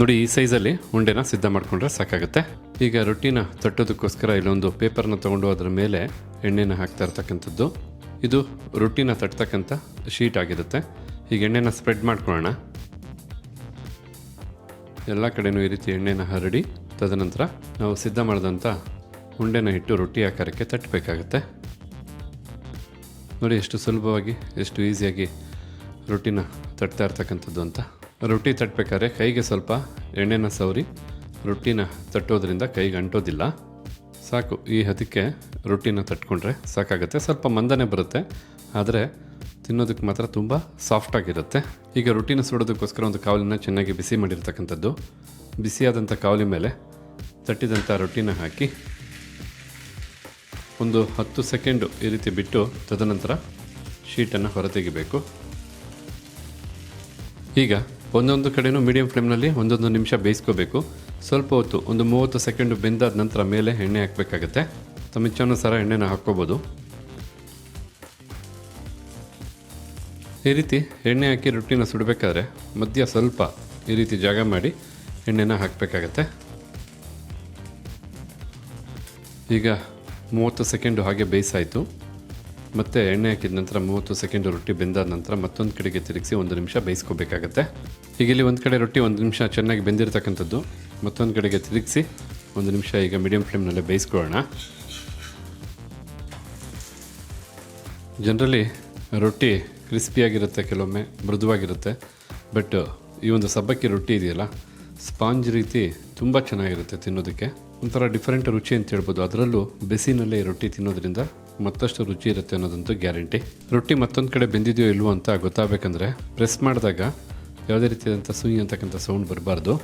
ನೋಡಿ, ಈ ಸೈಜಲ್ಲಿ ಉಂಡೆನ ಸಿದ್ಧ ಮಾಡಿಕೊಂಡ್ರೆ ಸಾಕಾಗುತ್ತೆ. ಈಗ ರೊಟ್ಟಿನ ತಟ್ಟೋದಕ್ಕೋಸ್ಕರ ಇಲ್ಲೊಂದು ಪೇಪರ್ನ ತೊಗೊಂಡು ಅದರ ಮೇಲೆ ಎಣ್ಣೆನ ಹಾಕ್ತಾ ಇರ್ತಕ್ಕಂಥದ್ದು. ಇದು ರೊಟ್ಟಿನ ತಟ್ತಕ್ಕಂಥ ಶೀಟ್ ಆಗಿರುತ್ತೆ. ಈಗ ಎಣ್ಣೆನ ಸ್ಪ್ರೆಡ್ ಮಾಡ್ಕೊಳ್ಳೋಣ. ಎಲ್ಲ ಕಡೆಯೂ ಈ ರೀತಿ ಎಣ್ಣೆನ ಹರಡಿ ತದನಂತರ ನಾವು ಸಿದ್ಧ ಮಾಡಿದಂಥ ಉಂಡೆನ ಇಟ್ಟು ರೊಟ್ಟಿ ಆಕಾರಕ್ಕೆ ತಟ್ಟಬೇಕಾಗತ್ತೆ. ನೋಡಿ, ಎಷ್ಟು ಸುಲಭವಾಗಿ, ಎಷ್ಟು ಈಸಿಯಾಗಿ ರೊಟ್ಟಿನ ತಟ್ತಾ ಇರ್ತಕ್ಕಂಥದ್ದು ಅಂತ. ರೊಟ್ಟಿ ತಟ್ಟಬೇಕಾದ್ರೆ ಕೈಗೆ ಸ್ವಲ್ಪ ಎಣ್ಣೆನ ಸವರಿ, ರೊಟ್ಟಿನ ತಟ್ಟೋದ್ರಿಂದ ಕೈಗೆ ಅಂಟೋದಿಲ್ಲ ಸಾಕು, ಈ ಹದಕ್ಕೆ ರೊಟ್ಟಿನ ತಟ್ಕೊಂಡ್ರೆ ಸಾಕಾಗುತ್ತೆ. ಸ್ವಲ್ಪ ಮಂದನೆ ಬರುತ್ತೆ, ಆದರೆ ತಿನ್ನೋದಕ್ಕೆ ಮಾತ್ರ ತುಂಬ ಸಾಫ್ಟಾಗಿರುತ್ತೆ ಈಗ ರೊಟ್ಟಿನ ಸುಡೋದಕ್ಕೋಸ್ಕರ ಒಂದು ಕಾವಲಿನ ಚೆನ್ನಾಗಿ ಬಿಸಿ ಮಾಡಿರ್ತಕ್ಕಂಥದ್ದು. ಬಿಸಿಯಾದಂಥ ಕಾವಲಿ ಮೇಲೆ ತಟ್ಟಿದಂಥ ರೊಟ್ಟಿನ ಹಾಕಿ ಒಂದು ಹತ್ತು ಸೆಕೆಂಡು ಈ ರೀತಿ ಬಿಟ್ಟು ತದನಂತರ ಶೀಟನ್ನು ಹೊರತೆಗಿಬೇಕು ಈಗ ಒಂದೊಂದು ಕಡೆಯೂ ಮೀಡಿಯಂ ಫ್ಲೇಮ್ನಲ್ಲಿ ಒಂದೊಂದು ನಿಮಿಷ ಬೇಯಿಸ್ಕೋಬೇಕು. ಸ್ವಲ್ಪ ಹೊತ್ತು ಒಂದು ಮೂವತ್ತು ಸೆಕೆಂಡು ಬೆಂದಾದ ನಂತರ ಮೇಲೆ ಎಣ್ಣೆ ಹಾಕಬೇಕಾಗತ್ತೆ. ತಮ್ಮ ಇಚ್ಛಾನುಸಾರ ಎಣ್ಣೆನ ಹಾಕ್ಕೋಬೋದು. ಈ ರೀತಿ ಎಣ್ಣೆ ಹಾಕಿ ರೊಟ್ಟಿನ ಸುಡಬೇಕಾದ್ರೆ ಮಧ್ಯ ಸ್ವಲ್ಪ ಈ ರೀತಿ ಜಾಗ ಮಾಡಿ ಎಣ್ಣೆನ ಹಾಕಬೇಕಾಗತ್ತೆ. ಈಗ ಮೂವತ್ತು ಸೆಕೆಂಡು ಹಾಗೆ ಬೇಯಿಸಾಯಿತು ಮತ್ತು ಎಣ್ಣೆ ಹಾಕಿದ ನಂತರ ಮೂವತ್ತು ಸೆಕೆಂಡ್ ರೊಟ್ಟಿ ಬೆಂದಾದ ನಂತರ ಮತ್ತೊಂದು ಕಡೆಗೆ ತಿರುಗಿಸಿ ಒಂದು ನಿಮಿಷ ಬೇಯಿಸ್ಕೋಬೇಕಾಗತ್ತೆ. ಈಗ ಇಲ್ಲಿ ಒಂದು ಕಡೆ ರೊಟ್ಟಿ ಒಂದು ನಿಮಿಷ ಚೆನ್ನಾಗಿ ಬೆಂದಿರತಕ್ಕಂಥದ್ದು. ಮತ್ತೊಂದು ಕಡೆಗೆ ತಿರುಗಿಸಿ ಒಂದು ನಿಮಿಷ ಈಗ ಮೀಡಿಯಂ ಫ್ಲೇಮ್ನಲ್ಲೇ ಬೇಯಿಸ್ಕೊಳ್ಳೋಣ. ಜನರಲಿ ರೊಟ್ಟಿ ಕ್ರಿಸ್ಪಿಯಾಗಿರುತ್ತೆ ಕೆಲವೊಮ್ಮೆ ಮೃದುವಾಗಿರುತ್ತೆ. ಬಟ್ ಈ ಒಂದು ಸಬ್ಬಕ್ಕಿ ರೊಟ್ಟಿ ಇದೆಯಲ್ಲ, ಸ್ಪಾಂಜ್ ರೀತಿ ತುಂಬ ಚೆನ್ನಾಗಿರುತ್ತೆ ತಿನ್ನೋದಕ್ಕೆ. ಒಂಥರ ಡಿಫ್ರೆಂಟ್ ರುಚಿ ಅಂತ ಹೇಳ್ಬೋದು. ಅದರಲ್ಲೂ ಬಿಸಿನಲ್ಲೇ ರೊಟ್ಟಿ ತಿನ್ನೋದ್ರಿಂದ ಮತ್ತಷ್ಟು ರುಚಿ ಇರುತ್ತೆ ಅನ್ನೋದಂತೂ ಗ್ಯಾರಂಟಿ. ರೊಟ್ಟಿ ಮತ್ತೊಂದು ಕಡೆ ಬೆಂದಿದೆಯೋ ಇಲ್ವೋ ಅಂತ ಗೊತ್ತಾಗಬೇಕಂದ್ರೆ ಪ್ರೆಸ್ ಮಾಡಿದಾಗ ಯಾವುದೇ ರೀತಿಯಾದಂಥ ಸುಯಿ ಅಂತಕ್ಕಂಥ ಸೌಂಡ್ ಬರಬಾರ್ದು.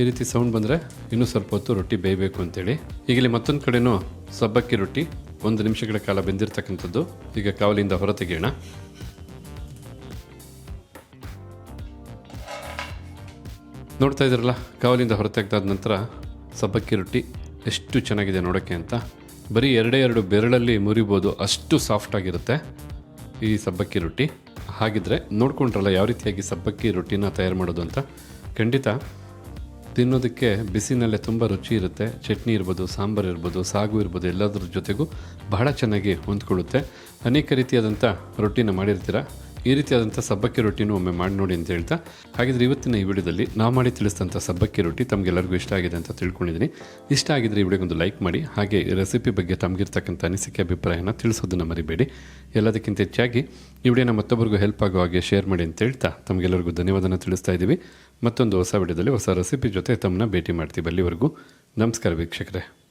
ಈ ರೀತಿ ಸೌಂಡ್ ಬಂದರೆ ಇನ್ನೂ ಸ್ವಲ್ಪ ಹೊತ್ತು ರೊಟ್ಟಿ ಬೇಯಬೇಕು ಅಂತೇಳಿ. ಈಗ ಇಲ್ಲಿ ಮತ್ತೊಂದು ಕಡೆನೂ ಸಬ್ಬಕ್ಕಿ ರೊಟ್ಟಿ ಒಂದು ನಿಮಿಷಗಳ ಕಾಲ ಬೆಂದಿರ್ತಕ್ಕಂಥದ್ದು. ಈಗ ಕಾವಲಿಂದ ಹೊರ ತೆಗೆಯೋಣ. ನೋಡ್ತಾ ಇದ್ರಲ್ಲ ಕಾವಲಿಂದ ಹೊರ ತೆಗೆದಾದ ನಂತರ ಸಬ್ಬಕ್ಕಿ ರೊಟ್ಟಿ ಎಷ್ಟು ಚೆನ್ನಾಗಿದೆ ನೋಡೋಕ್ಕೆ ಅಂತ. ಬರೀ ಎರಡೇ ಎರಡು ಬೆರಳಲ್ಲಿ ಮುರಿಬೋದು, ಅಷ್ಟು ಸಾಫ್ಟ್ ಆಗಿರುತ್ತೆ ಈ ಸಬ್ಬಕ್ಕಿ ರೊಟ್ಟಿ. ಹಾಗಿದ್ರೆ ನೋಡ್ಕೊಂಡ್ರಲ್ಲ ಯಾವ ರೀತಿಯಾಗಿ ಸಬ್ಬಕ್ಕಿ ರೊಟ್ಟಿನ ತಯಾರು ಮಾಡೋದು ಅಂತ. ಖಂಡಿತ ತಿನ್ನೋದಕ್ಕೆ ಬಿಸಿನಲ್ಲೇ ತುಂಬ ರುಚಿ ಇರುತ್ತೆ. ಚಟ್ನಿ ಇರ್ಬೋದು, ಸಾಂಬಾರು ಇರ್ಬೋದು, ಸಾಗು ಇರ್ಬೋದು, ಎಲ್ಲದರ ಜೊತೆಗೂ ಬಹಳ ಚೆನ್ನಾಗಿ ಹೊಂದ್ಕೊಳ್ಳುತ್ತೆ. ಅನೇಕ ರೀತಿಯಾದಂಥ ರೊಟ್ಟಿನ ಮಾಡಿರ್ತೀರ? ಈ ರೀತಿಯಾದಂಥ ಸಬ್ಬಕ್ಕಿ ರೊಟ್ಟಿನೂ ಒಮ್ಮೆ ಮಾಡಿ ನೋಡಿ ಅಂತ ಹೇಳ್ತಾ, ಹಾಗಿದ್ರೆ ಇವತ್ತಿನ ಈ ವಿಡಿಯೋದಲ್ಲಿ ನಾವು ಮಾಡಿ ತಿಳಿಸಿದಂಥ ಸಬ್ಬಕ್ಕಿ ರೊಟ್ಟಿ ತಮಗೆಲ್ಲರಿಗೂ ಇಷ್ಟ ಆಗಿದೆ ಅಂತ ತಿಳ್ಕೊಂಡಿದ್ದೀನಿ. ಇಷ್ಟ ಆಗಿದ್ರೆ ಈ ವಿಡಿಯೋಗೊಂದು ಲೈಕ್ ಮಾಡಿ, ಹಾಗೆ ರೆಸಿಪಿ ಬಗ್ಗೆ ತಮಗಿರ್ತಕ್ಕಂಥ ಅನಿಸಿಕೆ, ಅಭಿಪ್ರಾಯನ ತಿಳಿಸೋದನ್ನು ಮರಿಬೇಡಿ. ಎಲ್ಲದಕ್ಕಿಂತ ಹೆಚ್ಚಾಗಿ ಈ ವಿಡಿಯೋನ ಮತ್ತೊಬ್ಬರಿಗೂ ಹೆಲ್ಪ್ ಆಗೋ ಹಾಗೆ ಶೇರ್ ಮಾಡಿ ಅಂತ ಹೇಳ್ತಾ ತಮಗೆಲ್ಲರಿಗೂ ಧನ್ಯವಾದನ ತಿಳಿಸ್ತಾ ಇದ್ದೀವಿ. ಮತ್ತೊಂದು ಹೊಸ ವಿಡಿಯೋದಲ್ಲಿ ಹೊಸ ರೆಸಿಪಿ ಜೊತೆ ತಮ್ಮನ್ನ ಭೇಟಿ ಮಾಡ್ತೀವಿ ಅಲ್ಲಿವರೆಗೂ. ನಮಸ್ಕಾರ ವೀಕ್ಷಕರೇ.